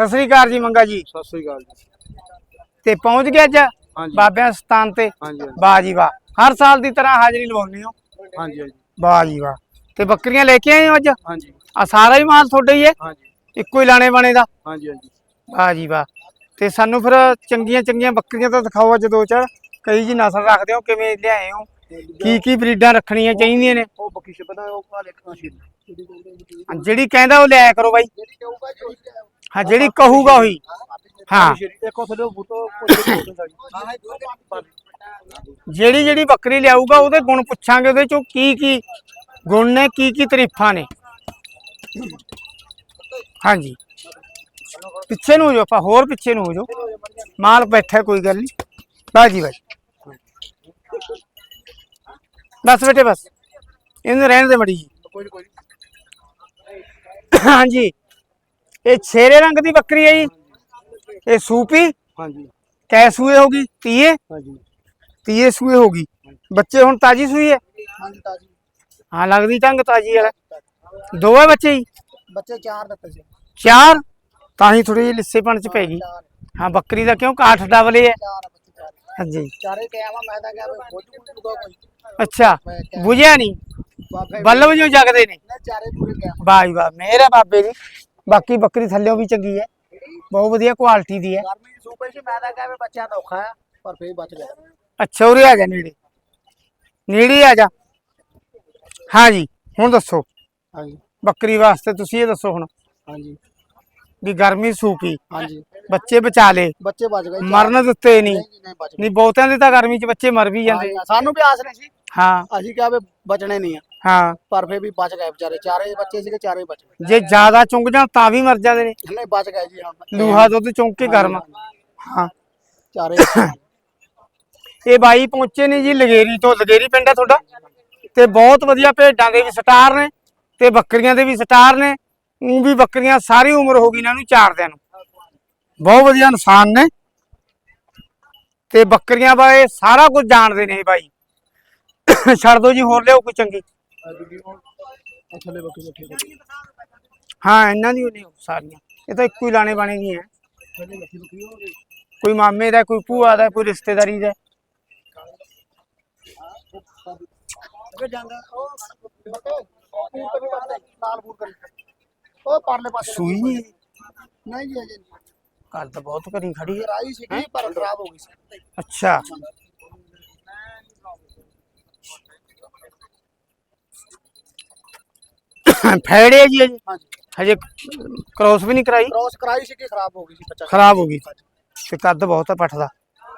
ਸਤਿ ਸ੍ਰੀ ਅਕਾਲ ਜੀ ਮੰਗਾ ਜੀ। ਸਤਿ ਸ੍ਰੀ ਅਕਾਲ ਜੀ। ਤੇ ਪਹੁੰਚ ਗਿਆ ਅੱਜ ਹਾਂਜੀ। ਬਾਬਿਆਂ ਸਥਾਨ ਤੇ। ਹਾਂਜੀ ਹਾਂਜੀ। ਵਾਹ ਜੀ ਵਾਹ। ਹਰ ਸਾਲ ਦੀ ਤਰ੍ਹਾਂ ਹਾਜ਼ਰੀ ਲਵਾਉਂਦੇ ਹੋ। ਹਾਂਜੀ ਹਾਂਜੀ। ਵਾਹ ਜੀ ਵਾਹ। ਤੇ ਬੱਕਰੀਆਂ ਲੈ ਕੇ ਆਏ ਹੋ ਅੱਜ? ਹਾਂਜੀ। ਆ ਸਾਰਾ ਹੀ ਮਾਲ ਤੁਹਾਡਾ ਹੀ ਹੈ? ਹਾਂਜੀ। ਇੱਕੋ ਹੀ ਲਾਣੇ ਬਾਣੇ ਦਾ? ਹਾਂਜੀ ਹਾਂਜੀ। ਵਾਹ ਜੀ ਵਾਹ। ਤੇ ਸਾਨੂੰ ਫਿਰ ਚੰਗੀਆਂ ਚੰਗੀਆਂ ਬੱਕਰੀਆਂ ਤਾਂ ਦਿਖਾਓ ਅੱਜ ਦੋ ਚਾਰ। ਕਈ ਜੀ ਨਸਲ ਰੱਖਦੇ ਹੋ ਕਿਵੇਂ ਲਿਆਏ ਹੋ? ਕੀ ਕੀ ਬਰੀਡਾਂ ਰੱਖਣੀਆਂ ਚਾਹੀਦੀਆਂ ਨੇ? ਉਹ ਬੱਕੀ ਸ਼ਬਦਾ ਉਹ ਕਾ ਲਿਖਣਾ ਸੀ ਜਿਹੜੀ ਕਹਿੰਦਾ ਉਹ ਲਿਆਇਆ ਕਰੋ ਬਾਈ। ਜਿਹੜੀ ਕਹੂਗਾ ਜਿਹੜੀ ਹਾਂ ਜਿਹੜੀ ਕਹੂਗਾ ਉਹੀ। ਹਾਂ। ਜਿਹੜੀ ਜਿਹੜੀ ਬੱਕਰੀ ਲਿਆਊਗਾ ਉਹਦੇ ਗੁਣ ਪੁੱਛਾਂਗੇ ਉਹਦੇ ਚੋਂ ਕੀ ਕੀ ਗੁਣ ਨੇ ਕੀ ਕੀ ਤਾਰੀਫਾਂ ਨੇ। ਹਾਂਜੀ। ਪਿੱਛੇ ਨੂੰ ਹੋ ਜਾਓ ਆਪਾਂ ਹੋਰ ਪਿੱਛੇ ਨੂੰ ਹੋ ਜਾਓ। ਮਾਲ ਬੈਠਾ ਕੋਈ ਗੱਲ ਨਹੀਂ। ਬਾਜੀ ਬਾਜੀ ਬਸ ਬੇਟੇ ਬਸ। ਇਹਨੂੰ ਰਹਿਣ ਦੇ ਮੜੀ ਜੀ। ਹਾਂਜੀ। ਇਹ ਛੇਰੇ ਰੰਗ ਦੀ ਬੱਕਰੀ ਹੈ ਜੀ। ਇਹ ਸੂਪੀ ਹਾਂਜੀ। ਕੈ ਸੂਏ ਹੋਗੀ ਤੀਏ। ਹਾਂਜੀ। ਤੀਏ ਸੂਏ ਹੋਗੀ ਬੱਚੇ ਹੁਣ ਤਾਜੀ ਸੂਈ ਹੈ? ਹਾਂਜੀ ਤਾਜੀ। ਹਾਂ ਲੱਗਦੀ ਟੰਗ ਤਾਜੀ ਵਾਲਾ। ਦੋ ਹੈ ਬੱਚੇ ਹੀ ਬੱਚੇ ਚਾਰ ਦਿੱਤੇ ਸੀ। ਚਾਰ? ਤਾਂ ਹੀ ਥੋੜੀ ਜਿਹੀ ਲਿੱਸੇਪਣ ਚ ਪੈ ਗਈ। ਹਾਂ ਬੱਕਰੀ ਦਾ ਕਿਉਂ ਕਾਠ ਡਬਲੇ ਹੈ? ਹਾਂਜੀ। ਚਾਰੇ ਵਾ ਮੈਂ ਤਾਂ ਕਿਹਾ ਖੋਜ ਕੋਈ ਕੋਈ। ਅੱਛਾ ਬੁਝਿਆ ਨਹੀਂ? ਬੱਲਬ ਜੋ ਜਗਦੇ ਨੇ? ਚਾਰੇ ਪੂਰੇ ਕਿਹਾ ਵਾਹ ਜੀ ਵਾਹ ਮੇਰੇ ਬਾਬੇ ਦੀ। ਬਾਕੀ ਬੱਕਰੀ ਥੱਲਿਓਂ ਵੀ ਚੰਗੀ ਹੈ। ਬਹੁਤ ਵਧੀਆ ਕੁਆਲਿਟੀ ਦੀ ਹੈ। ਗਰਮੀ ਸੂਪੇ ਸੀ ਮੈਂ ਤਾਂ ਕਿਹਾ ਵੀ ਬੱਚਿਆਂ ਦਾ ਔਖਾ ਆ ਪਰ ਫੇਰ ਬਚ ਗਿਆ। ਅੱਛਾ ਉਰੇ ਆ ਜਾ ਨੇੜੇ। ਨੇੜੇ ਆ ਜਾ। ਹਾਂ ਜੀ ਹੁਣ ਦੱਸੋ। ਹਾਂਜੀ। ਬੱਕਰੀ ਵਾਸਤੇ ਤੁਸੀਂ ਇਹ ਦੱਸੋ ਹੁਣ। ਹਾਂਜੀ। ਵੀ ਗਰਮੀ ਸੂਪੀ ਹਾਂਜੀ। ਬੱਚੇ ਬਚਾ ਲੇ। ਬੱਚੇ ਬਚ ਗਏ। ਮਰਨ ਦਿੱਤੇ ਨਹੀਂ ਨਹੀਂ ਬਹੁਤਿਆਂ ਦੇ ਤਾਂ ਗਰਮੀ 'ਚ ਬੱਚੇ ਮਰ ਵੀ ਜਾਂਦੇ। ਹਾਂਜੀ, ਸਾਨੂੰ ਵੀ ਆਸ ਨਹੀਂ ਸੀ। ਹਾਂ। ਅਸੀਂ ਕਿਹਾ ਵੀ ਬਚਣੇ ਨਹੀਂ ਆ। ਹਾਂ। ਪਰ ਫੇਰ ਵੀ ਬਚ ਗਏ ਵਿਚਾਰੇ ਚਾਰੇ ਬੱਚੇ ਸੀਗੇ ਚਾਰੇ ਬਚ ਗਏ। ਜੇ ਜ਼ਿਆਦਾ ਚੁੰਗ ਜਾਣ ਤਾਂ ਵੀ ਮਰ ਜਾਂਦੇ ਨੇ। ਨਹੀਂ ਬਚ ਗਏ ਜੀ ਹੁਣ। ਲੂਹਾ ਦੁੱਧ ਚੁੰਗ ਕੇ ਗਰਮ। ਹਾਂ। ਚਾਰੇ। ਇਹ ਬਾਈ ਪਹੁੰਚੇ ਨੇ ਜੀ ਲਗੇਰੀ ਤੋਂ ਲਗੇਰੀ ਪਿੰਡ ਹੈ ਤੁਹਾਡਾ? ਤੇ ਬਹੁਤ ਵਧੀਆ ਭੇਡਾਂ ਦੇ ਵੀ ਸਟਾਰ ਨੇ ਤੇ ਬੱਕਰੀਆਂ ਦੇ ਵੀ ਸਟਾਰ ਨੇ। ਉਹ ਵੀ ਬੱਕਰੀਆਂ ਸਾਰੀ ਉਮਰ ਹੋ ਗਈ ਇਹਨਾਂ ਨੂੰ ਚਾਰਦਿਆਂ ਨੂੰ। ਬਹੁਤ ਵਧੀਆ ਇਨਸਾਨ ਨੇ। ਤੇ ਬੱਕਰੀਆਂ ਬਾਰੇ ਸਾਰਾ ਕੁਝ ਜਾਣਦੇ ਨੇ ਬਾਈ। ਛੱਡ ਦੋ ਜੀ ਹੋਰ ਲਿਆਓ ਕੋਈ ਚੰਗੀ। ਥੱਲੇ ਬੱਕੀ ਬੱਕੀ ਹਾਂ ਇਹਨਾਂ ਦੀ ਨਹੀਂ ਸਾਰੀਆਂ ਇਹ ਤਾਂ ਇੱਕੋ ਹੀ ਲਾਣੇ ਬਾਣੇ ਦੀਆਂ ਥੱਲੇ ਬੱਕੀ ਬੱਕੀ ਹੋ ਗਈ ਕੋਈ ਮਾਮੇ ਦਾ ਕੋਈ ਭੂਆ ਦਾ ਕੋਈ ਰਿਸ਼ਤੇਦਾਰੀ ਦਾ ਅੱਗੇ ਜਾਂਦਾ ਉਹ ਬੱਕੇ ਉਹ ਕਰੀ ਬਾਤ ਨਾਲ ਬੂਰ ਕਰੀ ਉਹ ਪਰਲੇ ਪਾਸੇ ਸੂਈ ਨਹੀਂ ਨਹੀਂ ਜੀ ਅਜੇ ਨਹੀਂ ਕੱਲ ਤਾਂ ਬਹੁਤ ਕਰੀ ਖੜੀ ਹੈ ਰਾਈ ਸੀਗੀ ਪਰ ਖਰਾਬ ਹੋ ਗਈ ਸੀ ਅੱਛਾ ਫੈੜੇ ਜੀ ਹਾਂਜੀ। ਹਜੇ। ਕ੍ਰੋਸ ਵੀ ਨਹੀਂ ਕਰਾਈ। ਕ੍ਰੋਸ ਕਰਾਈ ਸੀ ਕਿ ਖਰਾਬ ਹੋ ਗਈ ਸੀ ਬੱਚਾ? ਖਰਾਬ ਹੋ ਗਈ। ਤੇ ਕੱਦ ਬਹੁਤ ਹੈ ਪੱਠ ਦਾ।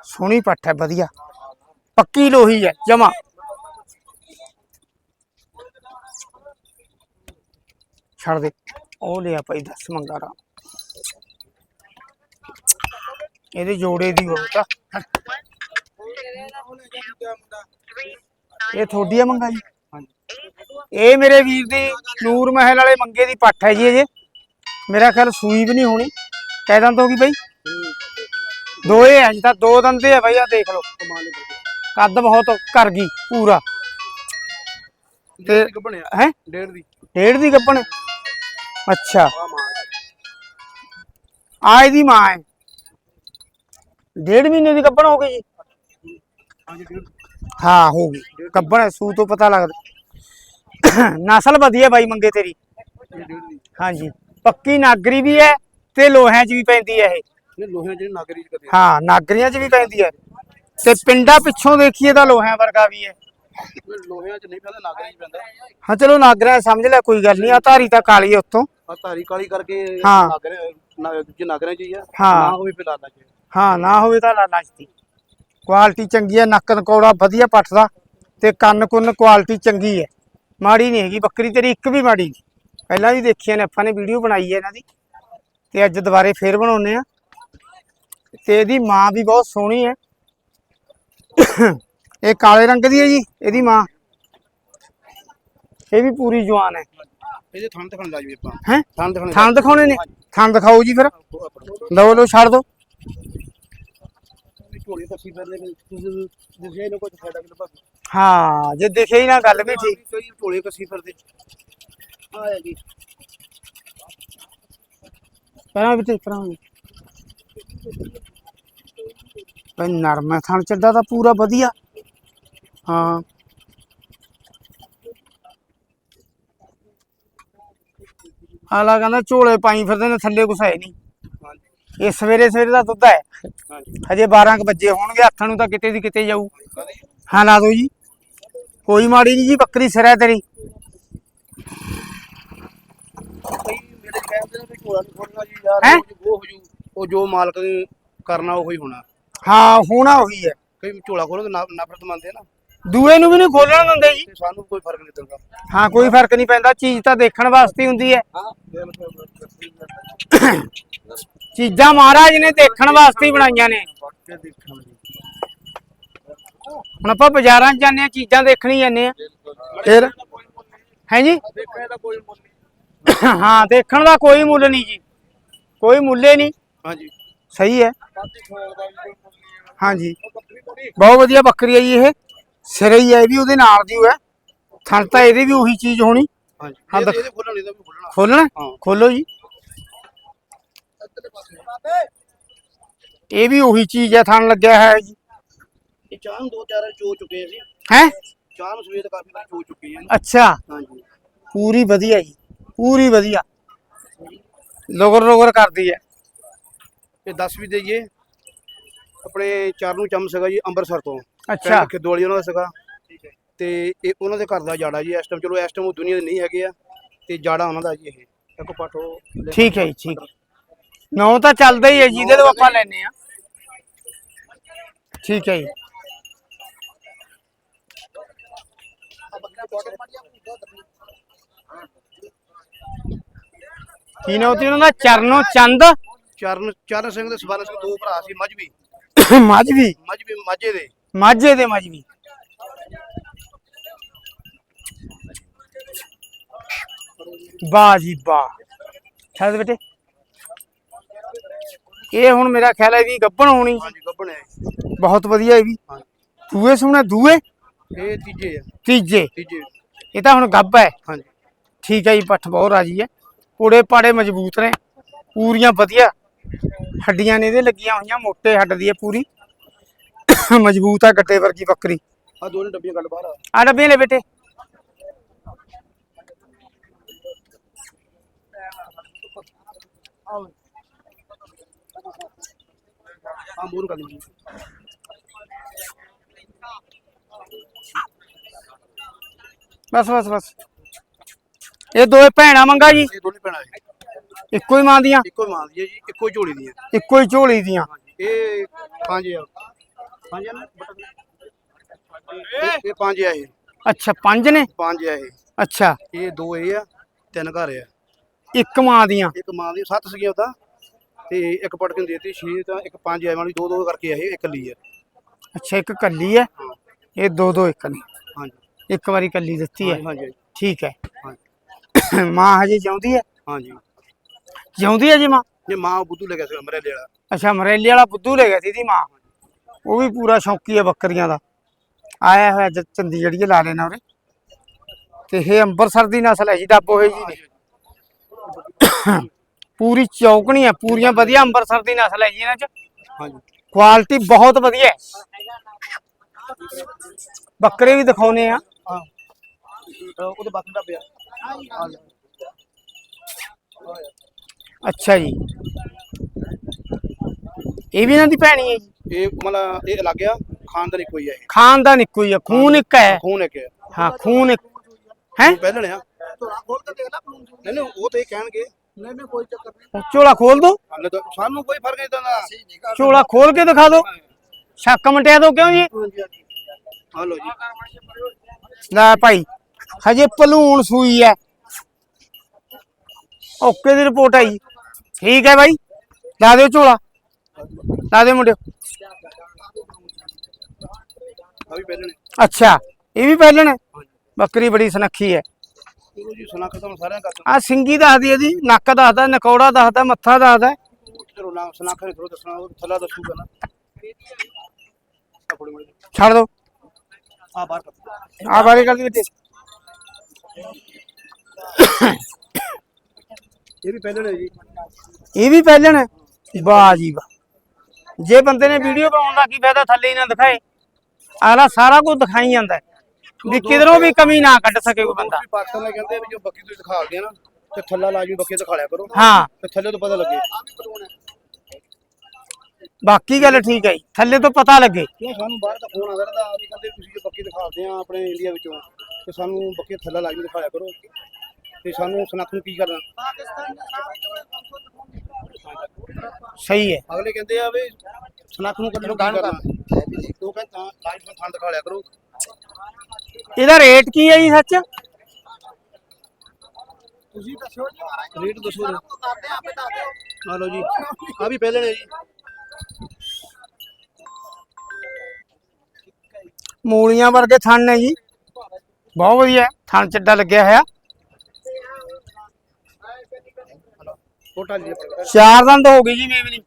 ਸੋਹਣੀ ਪੱਠ ਹੈ ਵਧੀਆ। ਪੱਕੀ ਲੋਹੀ ਹੈ ਜਮਾ। ਛੱਡ ਦੇ। ਉਹ ਲਿਆ ਭਾਈ 10 ਮੰਗਾਰਾ ਇਹਦੇ ਜੋੜੇ ਦੀ ਹੋਊ ਤਾਂ। ਇਹ ਥੋੜੀ ਆ ਮੰਗਾ ਜੀ ਇਹ ਮੇਰੇ ਵੀਰ ਦੀ ਨੂਰ ਮਹਿਲ ਵਾਲੇ ਮੰਗੇ ਦੀ ਪੱਠ ਹੈ ਜੀ ਅਜੇ ਮੇਰਾ ਖਿਆਲ ਸੂਈ ਵੀ ਨਹੀਂ ਹੋਣੀ। ਕਹਿ ਦੰਦ ਹੋ ਗਈ ਬਈ? ਦੋਏ ਆ ਜੀ ਤਾਂ ਦੋ ਦੰਦੇ ਆ ਬਈ ਆ ਦੇਖ ਲਓ। ਹੀ ਕੱਦ ਬਹੁਤ ਕਰ ਗਈ ਪੂਰਾ। ਤੇ ਹੈ? ਡੇਢ ਦੀ। ਡੇਢ ਦੀ ਗੱਪਣ ਅੱਛਾ। ਆ ਮਾਰ ਆ ਇਹਦੀ ਮਾਂ ਹੈ। ਡੇਢ ਮਹੀਨੇ ਦੀ ਗੱਪਣ ਹੋ ਗਈ ਜੀ। ਹਾਂ ਹੋ ਗਈ। ਗੱਪਣ ਸੂ ਤੋਂ ਪਤਾ ਲੱਗਦਾ। ਨਸਲ ਵਧੀਆ ਬਾਈ ਮੰਗੇ ਤੇਰੀ। ਹਾਂਜੀ। ਪੱਕੀ ਨਾਗਰੀ ਵੀ ਹੈ ਤੇ ਲੋਹਿਆਂ 'ਚ ਵੀ ਪੈਂਦੀ ਹੈ ਇਹ। ਇਹ ਲੋਹੇ ਜਿਹੜੇ ਨਾਗਰੀ ਕਦੇ। ਹਾਂ ਨਾਗਰੀਆਂ 'ਚ ਵੀ ਪੈਂਦੀ ਹੈ। ਤੇ ਪਿੰਡਾਂ ਪਿੱਛੋਂ ਦੇਖੀਏ ਤਾਂ ਲੋਹਿਆਂ ਵਰਗਾ ਵੀ ਹੈ। ਲੋਹਿਆਂ ਚ ਨਹੀਂ ਪੈਂਦਾ ਨਾਗਰੀ ਚ ਪੈਂਦਾ। ਹਾਂ ਚਲੋ ਨਾਗਰਿਆਂ ਸਮਝ ਲੈ ਕੋਈ ਗੱਲ ਨਹੀਂ ਆ ਧਾਰੀ ਤਾਂ ਕਾਲੀ ਹੈ ਉੱਤੋਂ ਆ ਧਾਰੀ ਕਾਲੀ ਕਰਕੇ ਹਾਂ। ਨਾਗਰੇ ਨਾ- ਦੂਜੇ ਨਾਗਰਿਆਂ ਚ ਹੀ ਆ ਹਾਂ। ਨਾ ਹੋਵੇ ਫਿਰ ਲਾਲਾ ਚ। ਹਾਂ ਨਾ ਹੋਵੇ ਤਾਂ ਲਾਲਾ ਦੀ। ਕੁਆਲਿਟੀ ਚੰਗੀ ਹੈ ਨੱਕ ਨਕੌੜਾ ਵਧੀਆ ਪੱਠ ਦਾ ਤੇ ਕੰਨ ਕੁੰਨ ਕੁਆਲਿਟੀ ਚੰਗੀ ਹੈ। ਮਾੜੀ ਨਹੀਂ ਹੈਗੀ ਬੱਕਰੀ ਤੇਰੀ ਇੱਕ ਵੀ ਮਾੜੀ ਨਹੀਂ ਪਹਿਲਾਂ ਵੀ ਦੇਖੀਆਂ ਨੇ ਆਪਾਂ ਨੇ ਵੀਡੀਓ ਬਣਾਈ ਹੈ ਇਹਨਾਂ ਦੀ। ਤੇ ਅੱਜ ਦੁਬਾਰੇ ਫੇਰ ਬਣਾਉਨੇ ਆ ਤੇ ਇਹਦੀ ਮਾਂ ਵੀ ਬਹੁਤ ਸੋਹਣੀ ਹੈ। ਇਹ ਕਾਲੇ ਰੰਗ ਦੀ ਹੈ ਜੀ ਇਹਦੀ ਮਾਂ। ਇਹ ਵੀ ਪੂਰੀ ਜਵਾਨ ਹੈ। ਇਹਦੇ ਥਣ ਦਿਖਾਣ ਲਾ ਜੀ ਆਪਾਂ। ਹੈ? ਥਣ ਦਿਖਾਣ ਥਣ ਦਿਖਾਉਣੇ ਨੇ? ਥਣ ਦਿਖਾਓ ਜੀ ਫਿਰ। ਲਓ ਲਓ ਛੱਡ ਦਿਓ ਝੋਲੀ ਤਾਂ ਸੀ ਫਿਰਦੇ ਨੇ। ਤੁਸੀਂ ਇਹਨੂੰ ਕੁਝ ਫਾਇਦਾ ਨਾ ਹਾਂ ਜੇ ਦੇਖੇ ਹੀ ਨਾ ਗੱਲ ਵੀ ਠੀਕ। ਕਈ ਝੋਲੇ ਕੱਸੀ ਫਿਰਦੇ। ਆ ਜੀ ਪਹਿਲਾਂ ਵੀ ਤੇ ਇਤਰਾ ਬਈ ਨਰਮ ਥਣ ਚੱਡਾ ਤਾਂ ਪੂਰਾ ਵਧੀਆ। ਹਾਂ। ਆਲਾ ਕਹਿੰਦਾ ਝੋਲੇ ਪਾਈ ਫਿਰਦੇ ਨੇ ਥੱਲੇ ਕੁਛ ਹੈ ਨਹੀਂ। ਇਹ ਸਵੇਰੇ ਸਵੇਰੇ ਦਾ ਦੁੱਧ ਹੈ। ਹਾਂਜੀ। ਹਜੇ 12 ਕੁ ਵਜੇ ਹੋਣਗੇ ਹੱਥਾਂ ਨੂੰ ਤਾਂ ਕਿਤੇ ਦੀ ਕਿਤੇ ਜਾਊ। ਹਾਂ ਲਾ ਦਿਓ ਜੀ। ਕੋਈ ਮਾੜੀ ਨਹੀਂ ਜੀ ਬੱਕਰੀ ਸਿਰ ਹੈ ਤੇਰੀ। ਕਈ ਮੇਰੇ ਕਹਿੰਦੇ ਨੇ ਵੀ ਝੋਲਾ ਨਹੀਂ ਖੋਲਣਾ ਜੀ ਯਾਰ ਹੈਂ? ਉਹ ਜੋ ਹੋ ਜੂ ਉਹ ਜੋ ਮਾਲਕ ਨੇ ਕਰਨਾ ਉਹ ਹੀ ਹੋਣਾ। ਹਾਂ ਹੋਣਾ ਉਹੀ ਹੈ। ਕਈ ਝੋਲਾ ਖੋਲੋ ਤਾਂ ਨਫ਼ਰਤ ਮੰਨਦੇ ਆ ਨਾ। ਦੂਏ ਨੂੰ ਵੀ ਨਹੀਂ ਖੋਲਣ ਦਿੰਦੇ ਜੀ। ਤੇ ਸਾਨੂੰ ਕੋਈ ਫ਼ਰਕ ਨਹੀਂ ਪੈਂਦਾ। ਹਾਂ ਕੋਈ ਫ਼ਰਕ ਨਹੀਂ ਪੈਂਦਾ ਚੀਜ਼ ਤਾਂ ਦੇਖਣ ਵਾਸਤੇ ਹੀ ਹੁੰਦੀ ਹੈ। ਹਾਂ ਚੀਜ਼ਾਂ ਮਹਾਰਾਜ ਨੇ ਦੇਖਣ ਵਾਸਤੇ ਹੀ ਬਣਾਈਆਂ ਨੇ। ਦੇਖਣ ਦੀ ਹੁਣ ਆਪਾਂ ਬਾਜ਼ਾਰਾਂ 'ਚ ਜਾਂਦੇ ਆ ਚੀਜ਼ਾਂ ਦੇਖਣ ਹੀ ਜਾਂਦੇ ਆ ਫਿਰ? ਹੈ ਜੀ? ਦੇਖਣ ਦਾ ਕੋਈ ਮੁੱਲ ਨਹੀਂ ਹਾਂ ਦੇਖਣ ਦਾ ਕੋਈ ਮੁੱਲ ਨਹੀਂ ਜੀ। ਕੋਈ ਮੁੱਲੇ ਨਹੀਂ। ਹਾਂਜੀ। ਸਹੀ ਹੈ। ਹਾਂਜੀ। ਬਹੁਤ ਵਧੀਆ ਬੱਕਰੀ ਹੈ ਜੀ ਇਹ। ਸਿਰੇ ਹੀ ਹੈ ਵੀ ਉਹਦੇ ਨਾਲ ਦੀ ਹੋਇਆ ਥਣ ਤਾਂ ਇਹਦੀ ਵੀ ਉਹੀ ਚੀਜ਼ ਹੋਣੀ। ਹਾਂ, ਇਹਦੇ ਖੋਲਣ ਵੀ ਖੋਲਣਾ ਖੋਲਣਾ ਹਾਂ। ਖੋਲੋ ਜੀ। ਇਹ ਵੀ ਉਹੀ ਚੀਜ਼ ਹੈ ਥਣ ਲੱਗਿਆ ਹੈ ਜੀ। ਇਹ ਚਾਹ ਨੂੰ ਦੋ ਚਾਰ ਚੋ ਚੁੱਕੇ ਅਸੀਂ ਹੈ? ਚਾਹ ਨੂੰ ਸਵੇਰ ਕਾਫੀ ਵਾਰ ਚੋ ਚੁੱਕੇ ਹਾਂ ਅੱਛਾ। ਹਾਂਜੀ। ਪੂਰੀ ਵਧੀਆ ਜੀ ਪੂਰੀ ਵਧੀਆ। ਲੋਗਰ ਲੋਗਰ ਕਰਦੀ ਹੈ। ਇਹ 10 ਵੀ ਦਈਏ ਆਪਣੇ ਚਾਰ ਨੂੰ ਚਮ ਸੀਗਾ ਜੀ ਅੰਮ੍ਰਿਤਸਰ ਤੋਂ। ਅੱਛਾ। ਕਿ ਦੋਲੀ ਉਹਨਾਂ ਦਾ ਸੀਗਾ। ਤੇ ਇਹ ਉਹਨਾਂ ਦੇ ਘਰ ਦਾ ਜਾੜਾ ਜੀ ਇਸ ਟਾਈਮ ਚਲੋ ਇਸ ਟਾਈਮ ਉਹ ਦੁਨੀਆ ਦੇ ਨਹੀਂ ਹੈਗੇ ਆ। ਤੇ ਜਾੜਾ ਉਹਨਾਂ ਦਾ ਜੀ ਇਹ। ਇੱਕ ਪਾਠੋ ਠੀਕ ਹੈ ਜੀ ਠੀਕ। ਹੈ ਨੌ ਤਾਂ ਚੱਲਦਾ ਹੀ ਹੈ ਜਿਹਦੇ ਤੋਂ ਆਪਾਂ ਲੈਨੇ ਆ ਠੀਕ ਹੈ ਜੀ। ਕੀ ਨਾਮ ਸੀ ਉਹਨਾਂ ਦਾ? ਚਰਨੋ ਚੰਦ? ਚਰਨ ਚਰਨ ਸਿੰਘ ਦੇ ਸਵਾਰਨ ਸਿੰਘ ਦੋ ਭਰਾ ਸੀ ਮਜਬੀ ਮਜਵੀ? ਮਜਬੀ ਮਾਝੇ ਦੇ। ਮਾਝੇ ਦੇ ਮਜਵੀ। ਵਾਹ ਜੀ ਵਾਹ। ਛੱਡ ਬੇਟੇ। ਇਹ ਹੁਣ ਮੇਰਾ ਖਿਆਲ ਹੈ ਵੀ ਗੱਬਣ ਹੋਣੀ। ਹਾਂਜੀ ਗੱਬਣੇ ਬਹੁਤ ਵਧੀਆ ਇਹ ਵੀ। ਦੂਏ ਸੁਣਾ ਦੂਏ। ਇਹ ਤੀਜੇ ਆ। ਤੀਜੇ। ਤੀਜੇ। ਇਹ ਤਾਂ ਹੁਣ ਗੱਬ ਹੈ। ਹਾਂਜੀ। ਠੀਕ ਹੈ ਜੀ ਪੱਠ ਬਹੁਤ ਰਾਜੀ ਹੈ। ਪੂੜੇ ਪਾੜੇ ਮਜ਼ਬੂਤ ਨੇ। ਪੂਰੀਆਂ ਵਧੀਆ। ਹੱਡੀਆਂ ਨੇ ਇਹਦੇ ਲੱਗੀਆਂ ਹੋਈਆਂ ਮੋਟੇ ਹੱਡ ਦੀ ਹੈ ਪੂਰੀ। ਮਜ਼ਬੂਤ ਹੈ ਗੱਟੇ ਵਰਗੀ ਬੱਕਰੀ। ਆ ਦੋਨੇ ਡੱਬੀਆਂ ਕੱਢ ਬਾਹਰ ਆ। ਆ ਡੱਬੇ ਲੈ ਬੇਟੇ। ਆ ਮੂਰ ਕਰ ਲਈ। ਬਸ ਬਸ ਬਸ। ਇਹ ਦੋਏ ਭੈਣਾਂ ਮੰਗਾ ਜੀ। ਇਹ ਦੋਨੇ ਭੈਣਾਂ ਹੈ ਇੱਕੋ ਹੀ ਮਾਂ ਦੀਆਂ। ਇੱਕੋ ਹੀ ਮਾਂ ਦੀ ਹੈ ਜੀ ਇੱਕੋ ਹੀ ਝੋਲੀ ਦੀ ਹੈ ਇੱਕੋ ਹੀ ਝੋਲੀ ਦੀਆਂ। ਇਹ ਪੰਜ ਆ। ਪੰਜ ਆ ਨਾ? ਬਟਨ ਇਹ- ਇਹ ਪੰਜ ਆ ਇਹ। ਅੱਛਾ ਪੰਜ ਨੇ? ਪੰਜ ਆ ਇਹ। ਅੱਛਾ। ਇਹ ਦੋ ਇਹ ਆ ਤਿੰਨ ਘਰ ਆ। ਇੱਕ ਮਾਂ ਦੀਆਂ। ਇੱਕ ਮਾਂ ਦੀ ਸੱਤ ਸੀਗੀਆਂ ਤੇ। ਇੱਕ ਪਟਕ ਨੂੰ ਦੇਤੀ ਛੇ ਤਾਂ ਇੱਕ ਪੰਜ ਐ ਵਾਲੀ ਦੋ ਦੋ ਕਰਕੇ ਇਹ ਇੱਕ ਲਈ ਆ। ਅੱਛਾ ਇੱਕ ਕੱਲੀ ਹੈ ਹਾਂ। ਇਹ ਦੋ ਦੋ ਇੱਕ ਨੇ। ਹਾਂਜੀ। ਇੱਕ ਵਾਰੀ ਕੱਲੀ ਦਿੱਤੀ ਹੈ। ਹਾਂਜੀ ਠੀਕ ਹੈ। ਹਾਂਜੀ। ਮਾਂ ਹਜੇ ਜਿਉਂਦੀ ਹੈ? ਹਾਂਜੀ। ਜਿਉਂਦੀ ਹੈ ਜੀ ਮਾਂ? ਇਹ ਮਾਂ ਬੁੱਧੂ ਲੈ ਗਿਆ ਸੀ ਮਰੇਲੇ ਵਾਲਾ। ਅੱਛਾ ਮਰੇਲੇ ਵਾਲਾ ਬੁੱਧੂ ਲੈ ਗਿਆ ਸੀ ਦੀ ਮਾਂ? ਉਹ ਵੀ ਪੂਰਾ ਸ਼ੌਕੀ ਹੈ ਬੱਕਰੀਆਂ ਦਾ। ਆਇਆ ਹੋਇਆ ਜ- ਚੰਦੀ ਜਿਹੜੀ ਲਾ ਲੈਣਾ ਉਹਨੇ ਤੇ ਇਹ ਅੰਬਰਸਰ ਦੀ ਨਸਲ ਹੈ ਜੀ ਡੱਬੋ ਹੈ ਜੀ। ਪੂਰੀ ਚੌਕਣੀ ਹੈ ਪੂਰੀਆਂ ਵਧੀਆ ਅੰਬਰਸਰ ਦੀ ਨਸਲ ਹੈ ਜੀ ਇਹਨਾਂ ਚ। ਹਾਂਜੀ। ਕੁਆਲਿਟੀ ਬਹੁਤ ਵਧੀਆ ਹੈ। ਬੱਕਰੇ ਵੀ ਦਿਖਾਉਨੇ ਆ ਉਹਦੇ ਬਾਕੀ ਦਾ ਪਿਆ। ਆ ਲੈ। ਅੱਛਾ ਜੀ। ਇਹ ਵੀ ਇਹਨਾਂ ਦੀ ਭੈਣੀ ਹੈ ਜੀ? ਇਹ ਮਤਲਬ ਇਹ ਅਲੱਗ ਆ ਖਾਨਦਾਨ ਇੱਕੋ ਹੀ ਆ ਇਹ। ਖਾਨਦਾਨ ਇੱਕੋ ਹੀ ਹੈ ਖੂਨ ਇੱਕ ਹੈ। ਖੂਨ ਇੱਕ ਹੈ। ਹਾਂ ਖੂਨ ਇੱਕ। ਹੈ? ਪਹਿਲਣ ਆ ਖੋਲ ਕੇ ਦੇਖ ਲੈ ਨਹੀਂ ਨਹੀਂ ਉਹ ਤੇ ਇਹ ਕਹਿਣਗੇ। ਨਹੀਂ ਨਹੀਂ ਕੋਈ ਚੱਕਰ ਨਹੀਂ। ਝੋਲਾ ਖੋਲ ਦੋ। ਤਾਂ ਸਾਨੂੰ ਕੋਈ ਫ਼ਰਕ ਨਹੀਂ ਪੈਂਦਾ। ਝੋਲਾ ਖੋਲ ਕੇ ਦਿਖਾ ਦਿਓ ਸ਼ੱਕ ਮਟਿਆ ਦਿਓ ਕਿਉਂ ਜੀ? ਹਾਂਜੀ ਹਾਂਜੀ। ਆ ਲਓ ਜੀ। ਲੈ ਭਾਈ। ਹਜੇ ਭਲੂਣ ਸੂਈ ਹੈ ਓਕੇ ਦੀ ਰਿਪੋਰਟ ਆਈ। ਠੀਕ ਹੈ ਭਾਈ ਲਾ ਦਿਓ ਝੋਲਾ। ਲਾ ਦਿਓ ਮੁੰਡਿਓ। ਆ ਵੀ ਪਹਿਲਣ ਅੱਛਾ, ਇਹ ਵੀ ਪਹਿਲਣ ਹੈ ਬੱਕਰੀ ਬੜੀ ਸੁਨੱਖੀ ਹੈ ਇਹੋ ਜੀ ਸੁਣਾ ਖਤਮ ਸਾਰਿਆਂ ਦਾ ਆ ਸਿੰਗੀ ਦੱਸਦੀ ਹੈ ਜੀ, ਨੱਕ ਦੱਸਦਾ, ਨਕੌੜਾ ਦੱਸਦਾ, ਮੱਥਾ ਦੱਸਦਾ। ਚਲੋ ਨਾ ਸੁਣਾ ਖਰੇ ਥੋੜਾ ਦੱਸਣਾ ਉਹ ਥੱਲਾ ਦੱਸੂਗਾ ਨਾ ਛੱਡ ਦੋ। ਆ ਬਾਹਰ ਆ ਬਾਰੇ ਕਰ ਦੀ ਵਿੱਚ। ਇਹ ਵੀ ਪਹਿਲੇ ਨੇ ਜੀ। ਇਹ ਵੀ ਪਹਿਲਣ ਹੈ? ਵਾਹ ਜੀ ਵਾਹ। ਜੇ ਬੰਦੇ ਨੇ ਵੀਡੀਓ ਬਣਾਉਣ ਦਾ ਕੀ ਫਾਇਦਾ ਥੱਲੇ ਹੀ ਨਾ ਦਿਖਾਏ। ਅਗਲਾ ਸਾਰਾ ਕੁਝ ਦਿਖਾਈ ਜਾਂਦਾ ਹੈ। ਵੀ ਕਿਧਰੋਂ ਵੀ ਕਮੀ ਨਾ ਕੱਢ ਸਕੇ ਕੋਈ ਬੰਦਾ। ਪਾਕਿਸਤਾਨ ਨੇ ਕਹਿੰਦੇ ਵੀ ਜੋ ਬੱਕਰੀ ਤੁਸੀਂ ਦਿਖਾਉਂਦੇ ਆ ਨਾ ਤੇ ਥੱਲਾ ਲਾਜ਼ਮੀ ਬੱਕਰੀ ਦਿਖਾ ਲਿਆ ਕਰੋ। ਹਾਂ। ਤੇ ਥੱਲੇ ਤੋਂ ਪਤਾ ਲੱਗੇ। ਬਾਕੀ ਗੱਲ ਠੀਕ ਹੈ ਜੀ। ਥੱਲੇ ਤੋਂ ਪਤਾ ਲੱਗੇ। ਸਾਨੂੰ ਬਾਹਰ ਦਾ ਫੋਨ ਆਉਂਦਾ ਰਹਿੰਦਾ ਵੀ ਕਹਿੰਦੇ ਤੁਸੀਂ ਜੋ ਬੱਕਰੀ ਦਿਖਾਉਂਦੇ ਆ ਆਪਣੇ ਇੰਡੀਆ ਵਿੱਚੋਂ। ਤੇ ਸਾਨੂੰ ਬੱਕਰੀ ਥੱਲਾ ਲਾਜ਼ਮੀ ਦਿਖਾ ਲਿਆ ਕਰੋ। ਤੇ ਸਾਨੂੰ ਸਨੱਖ ਨੂੰ ਕੀ ਕਰਨਾ? ਸਹੀ ਹੈ। ਅਗਲੇ ਕਹਿੰਦੇ ਆ ਵੀ ਸਨੱਖ ਨੂੰ ਕੱਢਣ ਨੂੰ ਕੀ ਕਰਨਾ? ਉਹ ਕਹਿੰਦਾ ਤਾਂ ਲਾਜ਼ਮੀ ਥਾਂ ਦਿਖਾ ਲਿਆ ਕਰੋ। ਇਹਦਾ ਰੇਟ ਕੀ ਹੈ ਜੀ ਸੱਚ? ਤੁਸੀਂ ਦੱਸੋ ਜੀ। ਰੇਟ ਦੱਸੋ ਆ ਲਓ ਜੀ। ਆ ਵੀ ਪਹਿਲੇ ਨੇ ਜੀ। ਮੂਲੀਆਂ ਵਰਗੇ ਥਣ ਨੇ ਜੀ। ਬਹੁਤ ਵਧੀਆ ਥਣ ਚੱਡਾ ਲੱਗਿਆ ਹੋਇਆ। ਜੀ ਚਾਰ ਦੰਦ ਹੋ ਗਈ ਜੀ ਮੇਵਨੀ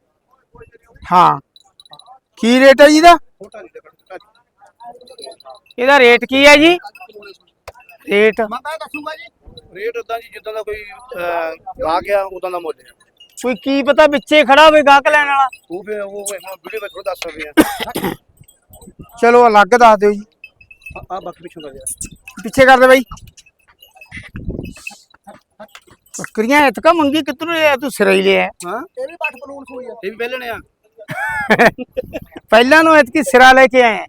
ਹਾਂ। ਕੀ ਰੇਟ ਹੈ ਜੀ ਦਾ ਇਹਦਾ ਰੇਟ ਕੀ ਹੈ ਜੀ? ਰੇਟ ਮੈਂ ਦੱਸੂਗਾ ਜੀ ਰੇਟ ਉਦਾਂ ਜੀ ਜਿੱਦਾਂ ਦਾ ਕੋਈ ਗਾ ਗਿਆ ਉਦਾਂ ਦਾ ਮੁੱਲ ਕੋਈ ਕੀ ਪਤਾ ਵਿੱਚੇ ਖੜਾ ਹੋਵੇ ਗਾਹਕ ਲੈਣ ਵਾਲਾ। ਉਹ ਫਿਰ ਉਹ ਵੀਡੀਓ ਵਿੱਚ ਥੋੜਾ ਦੱਸ ਸਕਦੇ ਆ। ਚਲੋ ਅਲੱਗ ਦੱਸ ਦਿਓ ਜੀ। ਆ ਬੱਕਰੀ ਪਿੱਛੋਂ ਦਾ ਗਿਆ ਪਿੱਛੇ ਕਰ ਦੇ ਬਾਈ। ਬੱਕਰੀਆਂ ਇਤਕਾ ਮੰਗੀ ਕਿਤਨੋਂ ਲਿਆ ਤੂੰ ਸਿਰਾ ਹੀ ਲਿਆ ਹਾਂ? ਇਹ ਵੀ ਪੱਟ ਬਲੂਨ ਸੂਈ ਆ। ਇਹ ਵੀ ਪਹਿਲੇ ਨੇ ਆ। ਪਹਿਲਾਂ ਨੂੰ ਇਤਕੀ ਸਿਰਾ ਲੈ ਕੇ ਆਏ।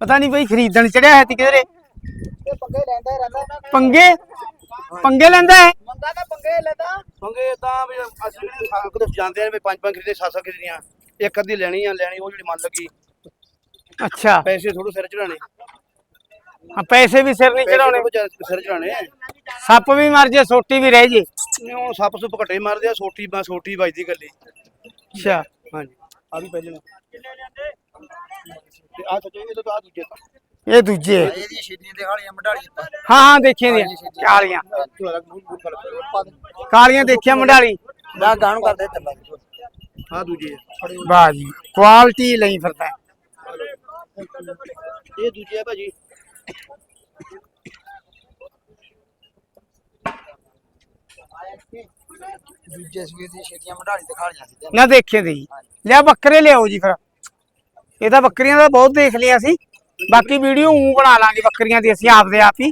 ਪਤਾ ਨਹੀਂ ਬਈ ਖਰੀਦਣ ਚੜਿਆ ਹੈ ਤੀ ਕਿਧਰੇ। ਪੰਗੇ ਲੈਂਦਾ ਰਹਿੰਦਾ। ਨਾ ਪੰਗੇ? ਪੰਗੇ ਲੈਂਦਾ ਹੈ? ਮੰਗਾ ਤਾਂ ਪੰਗੇ ਲੈਂਦਾ। ਪੰਗੇ ਤਾਂ ਵੀ ਅਸੀਂ ਜਿਹੜੇ ਸਾਲ ਕਦੇ ਜਾਂਦੇ ਆ ਵੀ ਪੰਜ ਪੰਜ ਖਰੀਦੇ ਸੱਤ ਸੱਤ ਖਰੀਦੀਆਂ। ਇੱਕ ਅੱਧੀ ਲੈਣੀ ਆ ਲੈਣੀ ਉਹ ਜਿਹੜੀ ਮਨ ਲੱਗੀ ਅੱਛਾ। ਪੈਸੇ ਥੋੜੋ ਸਿਰ ਚੜਾਣੇ ਹਾਂ, ਪੈਸੇ ਵੀ ਸਿਰ ਨਹੀਂ ਚੜਾਉਣੇ ਸਿਰ ਚੜਾਣੇ ਸੱਪ ਵੀ ਮਰ ਜੇ ਸੋਟੀ ਵੀ ਰਹਿ ਜੇ। ਉਹ ਸੱਪ ਸੁੱਪ ਘੱਟੇ ਮਾਰਦੇ ਆ ਸੋਟੀ ਬਾ ਸੋਟੀ ਵੱਜਦੀ ਗੱਲੀ ਅੱਛਾ। ਹਾਂਜੀ। ਆ ਵੀ ਪਹਿਲੇ ਨੇ। ਤੇ ਆ ਸੱਚੇ ਇਹ ਤਾਂ ਆ ਦੂਜੇ ਇਹ ਦੂਜੇ। ਇਹਦੀ ਛੇਦੀਆਂ ਦੇ ਹਾਲੀਆਂ ਮਢਾਲੀਆਂ ਹਾਂ ਹਾਂ ਦੇਖੀਆਂ ਦੀਆਂ ਕਾਲੀਆਂ। ਕਾਲੀਆਂ ਦੇਖੀਆਂ ਮੰਡਾਲੀ। ਦਾ ਗਾਣੂ ਕਰਦੇ ਚੱਲਾਂ ਆ ਦੂਜੇ। ਵਾਹ ਜੀ ਕੁਆਲਿਟੀ ਲਈ ਫਿਰਦਾ। ਇਹ ਦੂਜੇ ਆ ਭਾਜੀ। ਦੂਜੇ ਸਵੇਰ ਦੀ ਛੇਦੀਆਂ ਮਢਾਲੀ ਦਿਖਾ ਲਿਆ ਸੀ ਨਾ ਦੇਖੇ ਦੇ ਜੀ। ਲਿਆ ਬੱਕਰੇ ਲਿਆਓ ਜੀ ਫਿਰ। ਇਹ ਤਾਂ ਬੱਕਰੀਆਂ ਦਾ ਬਹੁਤ ਦੇਖ ਲਿਆ ਸੀ। ਬਾਕੀ ਵੀਡੀਓ ਉਂ ਬਣਾ ਲਾਂਗੇ ਬੱਕਰੀਆਂ ਦੀ ਅਸੀਂ ਆਪਦੇ ਆਪ ਹੀ।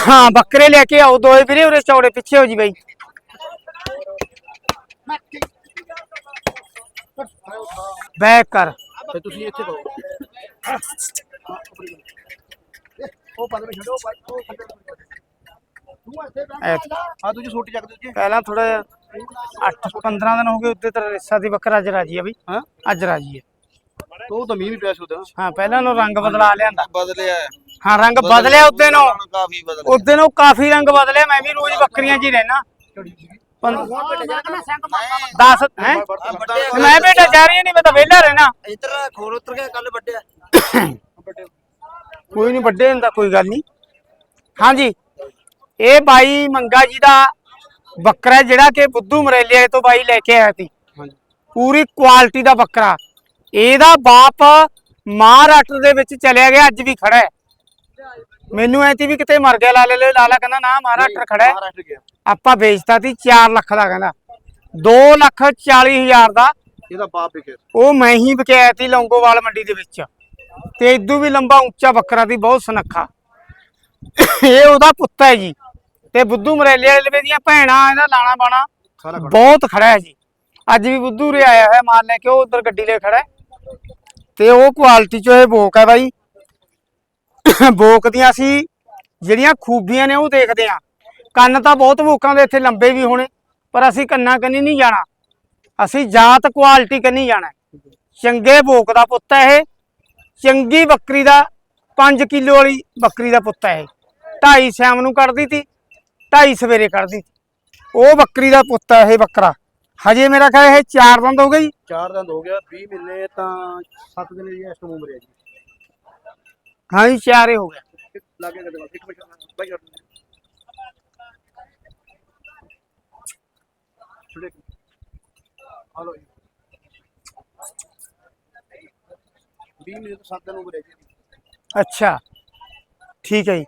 ਹਾਂ ਬੱਕਰੇ ਲੈ ਕੇ ਆਓ ਦੋਏ ਵੀਰੇ ਉਰੇ ਚੌੜੇ ਪਿੱਛੇ ਹੋ ਜੀ ਬਾਈ। ਬੈਕ ਕਰ। ਤੇ ਤੁਸੀਂ ਇੱਥੇ ਕਹੋ ਉਹ ਪਾ ਦੇ ਛੱਡੋ ਭਾਈ ਉਹ ਥੱਲੇ ਤੂੰ ਇੱਥੇ ਐਤ- ਆ ਦੂਜੀ ਛੋਟੀ ਚੱਕ ਦੂਜੀ ਪਹਿਲਾਂ ਥੋੜਾ ਜਿਹਾ 8 15 ਦਿਨ ਹੋ ਗਏ ਉੱਤੇ ਤੇਰਾ ਰਿੱਸਾ ਦੀ ਬੱਕਰਾ ਅੱਜ ਰਾਜੀ ਆ ਬਈ। ਹਾਂ? ਅੱਜ ਰਾਜੀ ਹੈ ਉਹ ਤਾਂ ਮੀਂਹ ਵੀ ਪਿਆ ਸੀ ਉਹਦਾ ਹਾਂ ਪਹਿਲਾਂ ਨੂੰ ਰੰਗ ਬਦਲਾ ਲਿਆਂਦਾ। ਬਦਲਿਆ ਹਾਂ। ਰੰਗ ਬਦਲਿਆ ਉੱਤੇ ਨੂੰ। ਕਾਫੀ ਬਦਲ ਉੱਤੇ ਨੂੰ ਕਾਫੀ ਰੰਗ ਬਦਲਿਆ ਮੈਂ ਵੀ ਰੋਜ਼ ਬੱਕਰੀਆਂ 'ਚ ਹੀ ਰਹਿਣਾ 10 ਹੈ? ਮੈਂ ਬੇਟਾ ਜਾ ਰਹੀ ਨਹੀਂ ਮੈਂ ਤਾਂ ਵਿਹਲਾ ਰਹਿਣਾ। ਇੱਧਰ ਖੋਲ ਉਤਰ ਗਿਆ ਕੱਲ ਵੱਡਿਆ। ਕੋਈ ਨਹੀਂ ਵੱਡੇ ਹੁੰਦਾ ਕੋਈ ਗੱਲ ਨਹੀਂ। ਹਾਂਜੀ ਇਹ ਬਾਈ ਮੰਗਾ ਜੀ ਦਾ ਬੱਕਰਾ ਜਿਹੜਾ ਕਿ ਬੁੱਧੂ ਮਰੇਲੇ ਤੋਂ ਬਾਈ ਲੈ ਕੇ ਆਇਆ ਸੀ। ਪੂਰੀ ਕੁਆਲਿਟੀ ਦਾ ਬੱਕਰਾ। ਇਹਦਾ ਬਾਪ ਮਹਾਰਾਸ਼ਟਰ ਦੇ ਵਿੱਚ ਚਲਿਆ ਗਿਆ ਅੱਜ ਵੀ ਖੜਾ ਹੈ। ਮੈਨੂੰ ਐ ਤੀ ਵੀ ਕਿਤੇ ਮਰ ਗਿਆ ਲਾਲੇ ਲੈ ਲਾਲਾ ਕਹਿੰਦਾ ਨਾ ਮਹਾਰਾਸ਼ਟਰ ਖੜਾ ਹੈ। ਆਪਾਂ ਵੇਚਤਾ ਸੀ 4 ਲੱਖ ਦਾ ਕਹਿੰਦਾ। 2 ਲੱਖ 40 ਹਜ਼ਾਰ ਦਾ ਇਹਦਾ ਬਾਪ ਵਿਕੇ ਉਹ ਮੈਂ ਹੀ ਵਿਕਿਆ ਸੀ ਲੌਂਗੋਵਾਲ ਮੰਡੀ ਦੇ ਵਿੱਚ। ਤੇ ਇਦੋਂ ਵੀ ਲੰਬਾ ਉੱਚਾ ਬੱਕਰਾ ਦੀ ਬਹੁਤ ਸੁਨੱਖਾ। ਇਹ ਉਹਦਾ ਪੁੱਤ ਹੈ ਜੀ। ਤੇ ਬੁੱਧੂ ਮਰੇਲੇ ਵਾਲੇ ਲਵੇ ਦੀਆਂ ਭੈਣਾਂ ਇਹਦਾ ਲਾਣਾ ਬਾਣਾ ਬਹੁਤ ਖੜਾ ਹੈ ਜੀ। ਅੱਜ ਵੀ ਬੁੱਧੂ ਰੇ ਆਇਆ ਹੋਇਆ ਮਾਲ ਲੈ ਕੇ ਉਹ ਉਧਰ ਗੱਡੀ ਲੈ ਖੜਾ ਹੈ। ਤੇ ਉਹ ਕੁਆਲਿਟੀ ਚੋਂ ਇਹ ਬੋਕ ਹੈ ਬਾਈ। ਬੋਕ ਦੀਆਂ ਅਸੀਂ ਜਿਹੜੀਆਂ ਖੂਬੀਆਂ ਨੇ ਉਹ ਦੇਖਦੇ ਆ ਕੰਨ ਤਾਂ ਬਹੁਤ ਬੋਕਾਂ ਦੇ ਇੱਥੇ ਲੰਬੇ ਵੀ ਹੋਣੇ ਪਰ ਅਸੀਂ ਕੰਨਾਂ ਕੰਨੀ ਨਹੀਂ ਜਾਣਾ। ਅਸੀਂ ਜਾਤ ਕੁਆਲਿਟੀ ਕੰਨੀ ਜਾਣਾ ਹੈ। ਚੰਗੇ ਬੋਕ ਦਾ ਪੁੱਤ ਹੈ ਇਹ। ਚੰਗੀ ਬੱਕਰੀ ਦਾ 5 ਕਿਲੋ ਵਾਲੀ ਬੱਕਰੀ ਦਾ ਪੁੱਤ ਹੈ ਇਹ। 2.5 ਸ਼ਾਮ ਨੂੰ ਕੱਢਦੀ ਤੀ 2.5 ਸਵੇਰੇ ਕੱਢਦੀ ਤੀ। ਉਹ ਬੱਕਰੀ ਦਾ ਪੁੱਤ ਹੈ ਇਹ ਬੱਕਰਾ। ਹਜੇ ਮੇਰਾ ਖਿਆਲ ਇਹ ਚਾਰ ਦੰਦ ਹੋ ਗਈ ਚਾਰ ਦਿਨ ਹੋ ਗਿਆ 20 ਮਹੀਨੇ ਤਾਂ 7 ਦਿਨ ਦੀ ਇਸ ਉਮਰ ਹੈ ਜੀ। ਹਾਂ ਜੀ ਚਾਰੇ ਹੋ ਗਿਆ। ਲੱਗੇ ਕਦੇ ਇੱਕ ਮਿੰਟ ਬਾਈ ਛੁੜੇ ਹਲੋ ਜੀ 20 ਮਹੀਨੇ ਤੋਂ 7 ਦਿਨ ਉਮਰ ਹੈ ਜੀ ਅੱਛਾ ਠੀਕ ਹੈ ਜੀ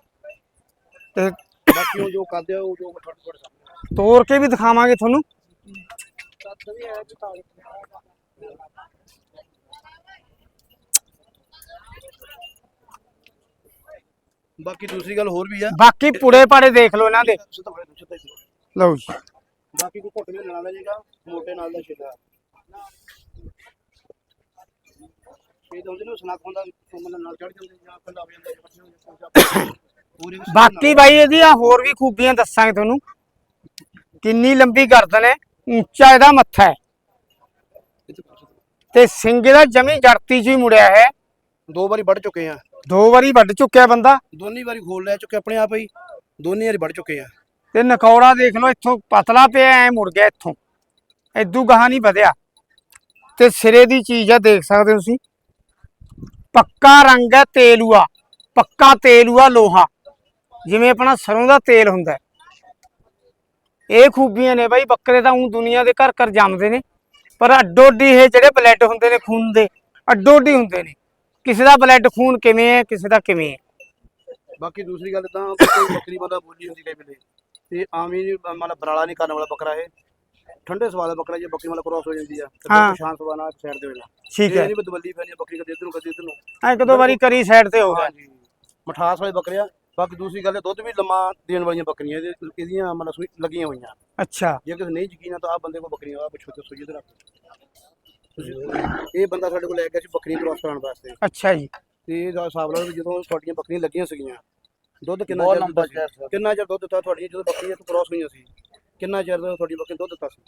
ਤੇ ਬਾਕੀ ਉਹ ਜੋ ਕਰਦੇ ਆ ਉਹ ਜੋ ਛੋਟੇ ਛੋਟੇ ਸਾਹਮਣੇ ਤੋੜ ਕੇ ਵੀ ਦਿਖਾਵਾਂਗੇ ਤੁਹਾਨੂੰ ਬਾਕੀ ਦੂਸਰੀ ਗੱਲ ਹੋਰ ਵੀ ਆ ਬਾਕੀ ਪੁੜੇ ਪਾੜੇ ਦੇਖ ਲਓ ਇਹਨਾਂ ਦੇ ਸਿੱਧਾ ਫੜੋ, ਸਿੱਧਾ ਹੀ। ਲਓ ਜੀ ਬਾਕੀ ਕੋਈ ਘੁੱਟ ਵੀ ਲੈਣਾ ਲੈ ਜਾਏਗਾ ਮੋਟੇ ਨਾਲ ਦਾ ਛਿੱਲਾ ਇਹ ਤਾਂ ਉਹਦੇ ਨੂੰ ਸਨਾਖ ਹੁੰਦਾ ਮਤਲਬ ਨਾਲ ਚੜ ਜਾਂਦੇ ਜਾਂ ਕੰਡਾ ਹੋ ਜਾਂਦਾ ਜਾਂ ਬੱਚੇ ਹੋ ਜਾਂਦੇ ਪੂਰੀ ਵੀ ਬਾਕੀ ਬਾਈ ਇਹਦੀਆਂ ਹੋਰ ਵੀ ਖੂਬੀਆਂ ਦੱਸਾਂਗੇ ਤੁਹਾਨੂੰ। ਕਿੰਨੀ ਲੰਬੀ ਗਰਦਨ ਹੈ ਉੱਚਾ ਇਹਦਾ ਮੱਥਾ ਹੈ। ਤੇ। ਸਿੰਘ ਦਾ ਜਮੀ ਜੜਤੀ ਚ ਹੀ ਮੁੜਿਆ ਹੈ। ਦੋ ਵਾਰੀ ਵੱਢ ਚੁੱਕੇ ਆ। ਦੋ ਵਾਰੀ ਵੱਢ ਚੁੱਕਿਆ ਬੰਦਾ। ਦੋਨੀ ਵਾਰੀ ਖੋਲ ਲੈ ਚੁੱਕੇ ਆਪਣੇ ਆਪ ਹੀ ਦੋਨੀ ਵਾਰੀ ਵੱਢ ਚੁੱਕੇ ਆ। ਤੇ ਨਕੌੜਾ ਦੇਖ ਲਓ ਇੱਥੋਂ ਪਤਲਾ ਪਿਆ ਐ ਮੁੜ ਗਿਆ ਇੱਥੋਂ। ਐਦੂ ਗਾਹਾਂ ਨਹੀਂ ਵਧਿਆ। ਤੇ ਸਿਰੇ ਦੀ ਚੀਜ਼ ਆ ਦੇਖ ਸਕਦੇ ਹੋ ਤੁਸੀਂ। ਪੱਕਾ ਰੰਗ ਹੈ ਤੇਲੂਆ, ਪੱਕਾ ਤੇਲੂਆ ਲੋਹਾ। ਜਿਵੇਂ ਆਪਣਾ ਸਰੋਂ ਦਾ ਤੇਲ ਹੁੰਦਾ ਇਹ ਖੂਬੀਆਂ ਨੇ ਬਾਈ, ਬੱਕਰੇ ਤਾਂ ਉਹ ਦੁਨੀਆ ਦੇ ਘਰ ਘਰ ਜੰਮਦੇ ਨੇ। ਪਰ ਅੱਡੋ ਅੱਡੀ ਇਹ ਜਿਹੜੇ ਬਲੱਡ ਹੁੰਦੇ ਨੇ ਖੂਨ ਦੇ ਅੱਡੋ ਅੱਡੀ ਹੁੰਦੇ ਨੇ। ਕਿਸੇ ਦਾ ਬਲੱਡ ਖੂਨ ਕਿਵੇਂ ਹੈ, ਕਿਸੇ ਦਾ ਕਿਵੇਂ ਹੈ। ਬਾਕੀ ਦੂਸਰੀ ਗੱਲ ਤਾਂ ਕੋਈ ਬੱਕਰੀ ਬੰਦਾ ਬੋਲੀ ਹੁੰਦੀ ਕਈ ਵੇਲੇ ਤੇ ਆਮੀ ਨਹੀਂ ਮਤਲਬ ਬਰਾਲਾ ਨਹੀਂ ਕਰਨ ਵਾਲਾ ਬੱਕਰਾ ਇਹ। ਠੰਡੇ ਸਵਾਦ ਬੱਕਰਾ ਜੇ ਬੱਕਰੀ ਮਤਲਬ ਕ੍ਰੋਸ ਹੋ ਜਾਂਦੀ ਆ ਤੇ ਹਾਂ। ਸ਼ਾਂਤ ਸਵਾਦ ਨਾਲ ਸਾਈਡ ਦੇ ਵੇਲਾ ਠੀਕ ਹੈ। ਇਹ ਨਹੀਂ ਵੀ ਦਵੱਲੀ ਪੈਣੀ ਆ ਬੱਕਰੀ ਕਦੇ ਇੱਧਰ ਨੂੰ ਕਦੇ ਇੱਧਰ। ਨੂੰ ਐ ਇੱਕ ਦੋ ਵਾਰੀ ਕਰੀ ਸਾਈਡ ਤੇ ਹੋ ਗਿਆ। ਹਾਂਜੀ। ਮਠਾਸ ਵਾਲੇ ਬੱਕਰੇ ਆ ਬਾਕੀ ਦੂਸਰੀ ਗੱਲ ਇਹ ਦੁੱਧ ਵੀ ਲੰਮਾ ਦੇਣ ਵਾਲੀਆਂ ਬੱਕਰੀਆਂ ਇਹਦੇ ਇਹਦੀਆਂ ਮਤਲਬ ਸੂਈ ਲੱਗੀਆਂ ਹੋਈਆਂ। ਅੱਛਾ। ਜੇ ਕਿਸੇ ਨਹੀਂ ਯਕੀਨ ਆ ਤਾਂ ਆ ਬੰਦੇ ਕੋਲ ਬੱਕਰੀਆਂ ਆ ਪੁੱਛੋ ਤੇ ਸੂਈ ਤੁਸੀਂ- ਇਹ ਬੰਦਾ ਸਾਡੇ ਕੋਲ ਲੈ ਗਿਆ ਸੀ ਬੱਕਰੀਆਂ ਕ੍ਰੋਸ ਕਰਾਉਣ ਵਾਸਤੇ। ਅੱਛਾ ਜੀ। ਤੇ ਇਹਦਾ ਹਿਸਾਬ ਲਾ ਲਓ ਵੀ ਜਦੋਂ ਤੁਹਾਡੀਆਂ ਬੱਕਰੀਆਂ ਲੱਗੀਆਂ ਸੀਗੀਆਂ ਦੁੱਧ ਕਿੰਨਾ ਬਹੁਤ ਲੰਬਾ? ਕਿੰਨਾ ਚਿਰ ਦੁੱਧ ਦਿੱਤਾ ਤੁਹਾਡੀਆਂ ਜਦੋਂ ਬੱਕਰੀਆਂ ਤੋਂ ਕ੍ਰੋਸ ਹੋਈਆਂ ਸੀ? ਕਿੰਨਾ ਚਿਰ ਦਾ ਤੁਹਾਡੀ ਬੱਕਰੀ ਦੁੱਧ ਦਿੱਤਾ ਸੀ?